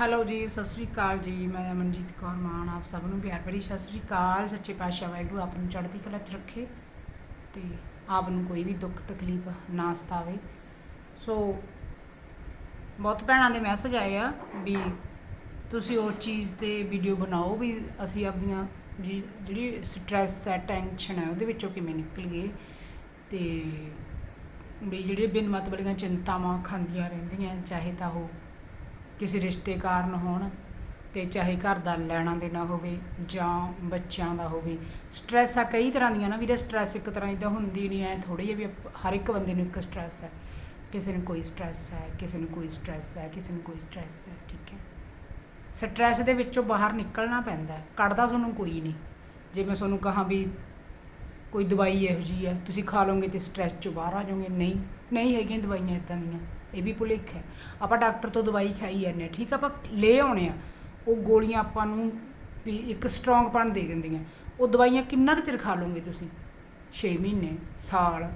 Hello ਜੀ, ਸਤਿ ਸ੍ਰੀ ਅਕਾਲ ਜੀ। ਮੈਂ ਅਮਨਜੀਤ ਕੌਰ ਮਾਨ, ਆਪ ਸਭ ਨੂੰ ਪਿਆਰ ਭਰੀ ਸਤਿ ਸ੍ਰੀ ਅਕਾਲ। ਸੱਚੇ ਪਾਤਸ਼ਾਹ ਵਾਹਿਗੁਰੂ ਆਪ ਨੂੰ ਚੜ੍ਹਦੀ ਕਲਾ 'ਚ ਰੱਖੇ ਤੇ ਆਪ ਨੂੰ ਕੋਈ ਵੀ ਦੁੱਖ, ਤਕਲੀਫ ਨਾ ਸਤਾਵੇ। ਸੋ ਬਹੁਤ ਭੈਣਾਂ ਦੇ ਮੈਸੇਜ ਆਏ ਆ ਵੀ ਤੁਸੀਂ ਉਹ ਚੀਜ਼ ਤੇ ਵੀਡੀਓ ਬਣਾਓ ਵੀ ਅਸੀਂ ਆਪਦੀਆਂ ਜੀ- ਜਿਹੜੀ ਸਟ੍ਰੈਸ ਹੈ ਟੈਨਸ਼ਨ ਹੈ, ਉਹਦੇ ਵਿੱਚੋਂ ਕਿਵੇਂ ਨਿਕਲੀਏ ਤੇ ਵੀ ਜਿਹੜੇ ਬਿਨ ਮਤਲਬ ਦੀਆਂ ਚਿੰਤਾਵਾਂ ਖਾਂਦੀਆਂ ਰਹਿੰਦੀਆਂ, ਚਾਹੇ ਤਾਂ ਉਹ ਕਿਸੇ ਰਿਸ਼ਤੇ ਕਾਰਨ ਹੋਣ ਅਤੇ ਚਾਹੇ ਘਰ ਦਾ ਲੈਣਾ ਦੇਣਾ ਹੋਵੇ ਜਾਂ ਬੱਚਿਆਂ ਦਾ ਹੋਵੇ ਸਟ੍ਰੈਸ ਆ ਕਈ ਤਰ੍ਹਾਂ ਦੀਆਂ ਨਾ ਵੀਰੇ ਸਟ੍ਰੈਸ ਇੱਕ ਤਰ੍ਹਾਂ ਦੀ ਤਾਂ ਹੁੰਦੀ ਨਹੀਂ, ਐ ਥੋੜੀ ਜਿਹੀ ਵੀ ਹਰ ਇੱਕ ਬੰਦੇ ਨੂੰ ਇੱਕ ਸਟ੍ਰੈਸ ਹੈ। ਕਿਸੇ ਨੂੰ ਕੋਈ ਸਟ੍ਰੈਸ ਹੈ, ਕਿਸੇ ਨੂੰ ਕੋਈ ਸਟ੍ਰੈਸ ਹੈ, ਕਿਸੇ ਨੂੰ ਕੋਈ ਸਟ੍ਰੈਸ ਹੈ, ਠੀਕ ਹੈ। ਸਟ੍ਰੈਸ ਦੇ ਵਿੱਚੋਂ ਬਾਹਰ ਨਿਕਲਣਾ ਪੈਂਦਾ ਕੱਢਦਾ ਤੁਹਾਨੂੰ ਕੋਈ ਨਹੀਂ। ਜੇ ਮੈਂ ਤੁਹਾਨੂੰ ਕਹਾਂ ਵੀ ਕੋਈ ਦਵਾਈ ਇਹੋ ਜੀ ਹੈ, ਤੁਸੀਂ ਖਾ ਲਓਗੇ ਤੇ ਸਟ੍ਰੈਸ ਚੋਂ ਬਾਹਰ ਆ ਜਾਓਗੇ, ਨਹੀਂ ਨਹੀਂ ਹੈਗੀਆਂ ਦਵਾਈਆਂ ਇਦਾਂ ਦੀਆਂ। ਇਹ ਵੀ ਭੁਲੇਖ ਹੈ। ਆਪਾਂ ਡਾਕਟਰ ਤੋਂ ਦਵਾਈ ਖਾਈ ਜਾਂਦੇ ਹਾਂ, ਠੀਕ ਆ, ਆਪਾਂ ਲੈ ਆਉਣੇ ਆ। ਉਹ ਗੋਲੀਆਂ ਆਪਾਂ ਨੂੰ ਵੀ ਇੱਕ ਸਟਰੋਂਗ ਪਣ ਦੇ ਦਿੰਦੀਆਂ। ਉਹ ਦਵਾਈਆਂ ਕਿੰਨਾ ਕੁ ਚਿਰ ਖਾ ਲਓਗੇ ਤੁਸੀਂ? 6 ਮਹੀਨੇ, ਸਾਲ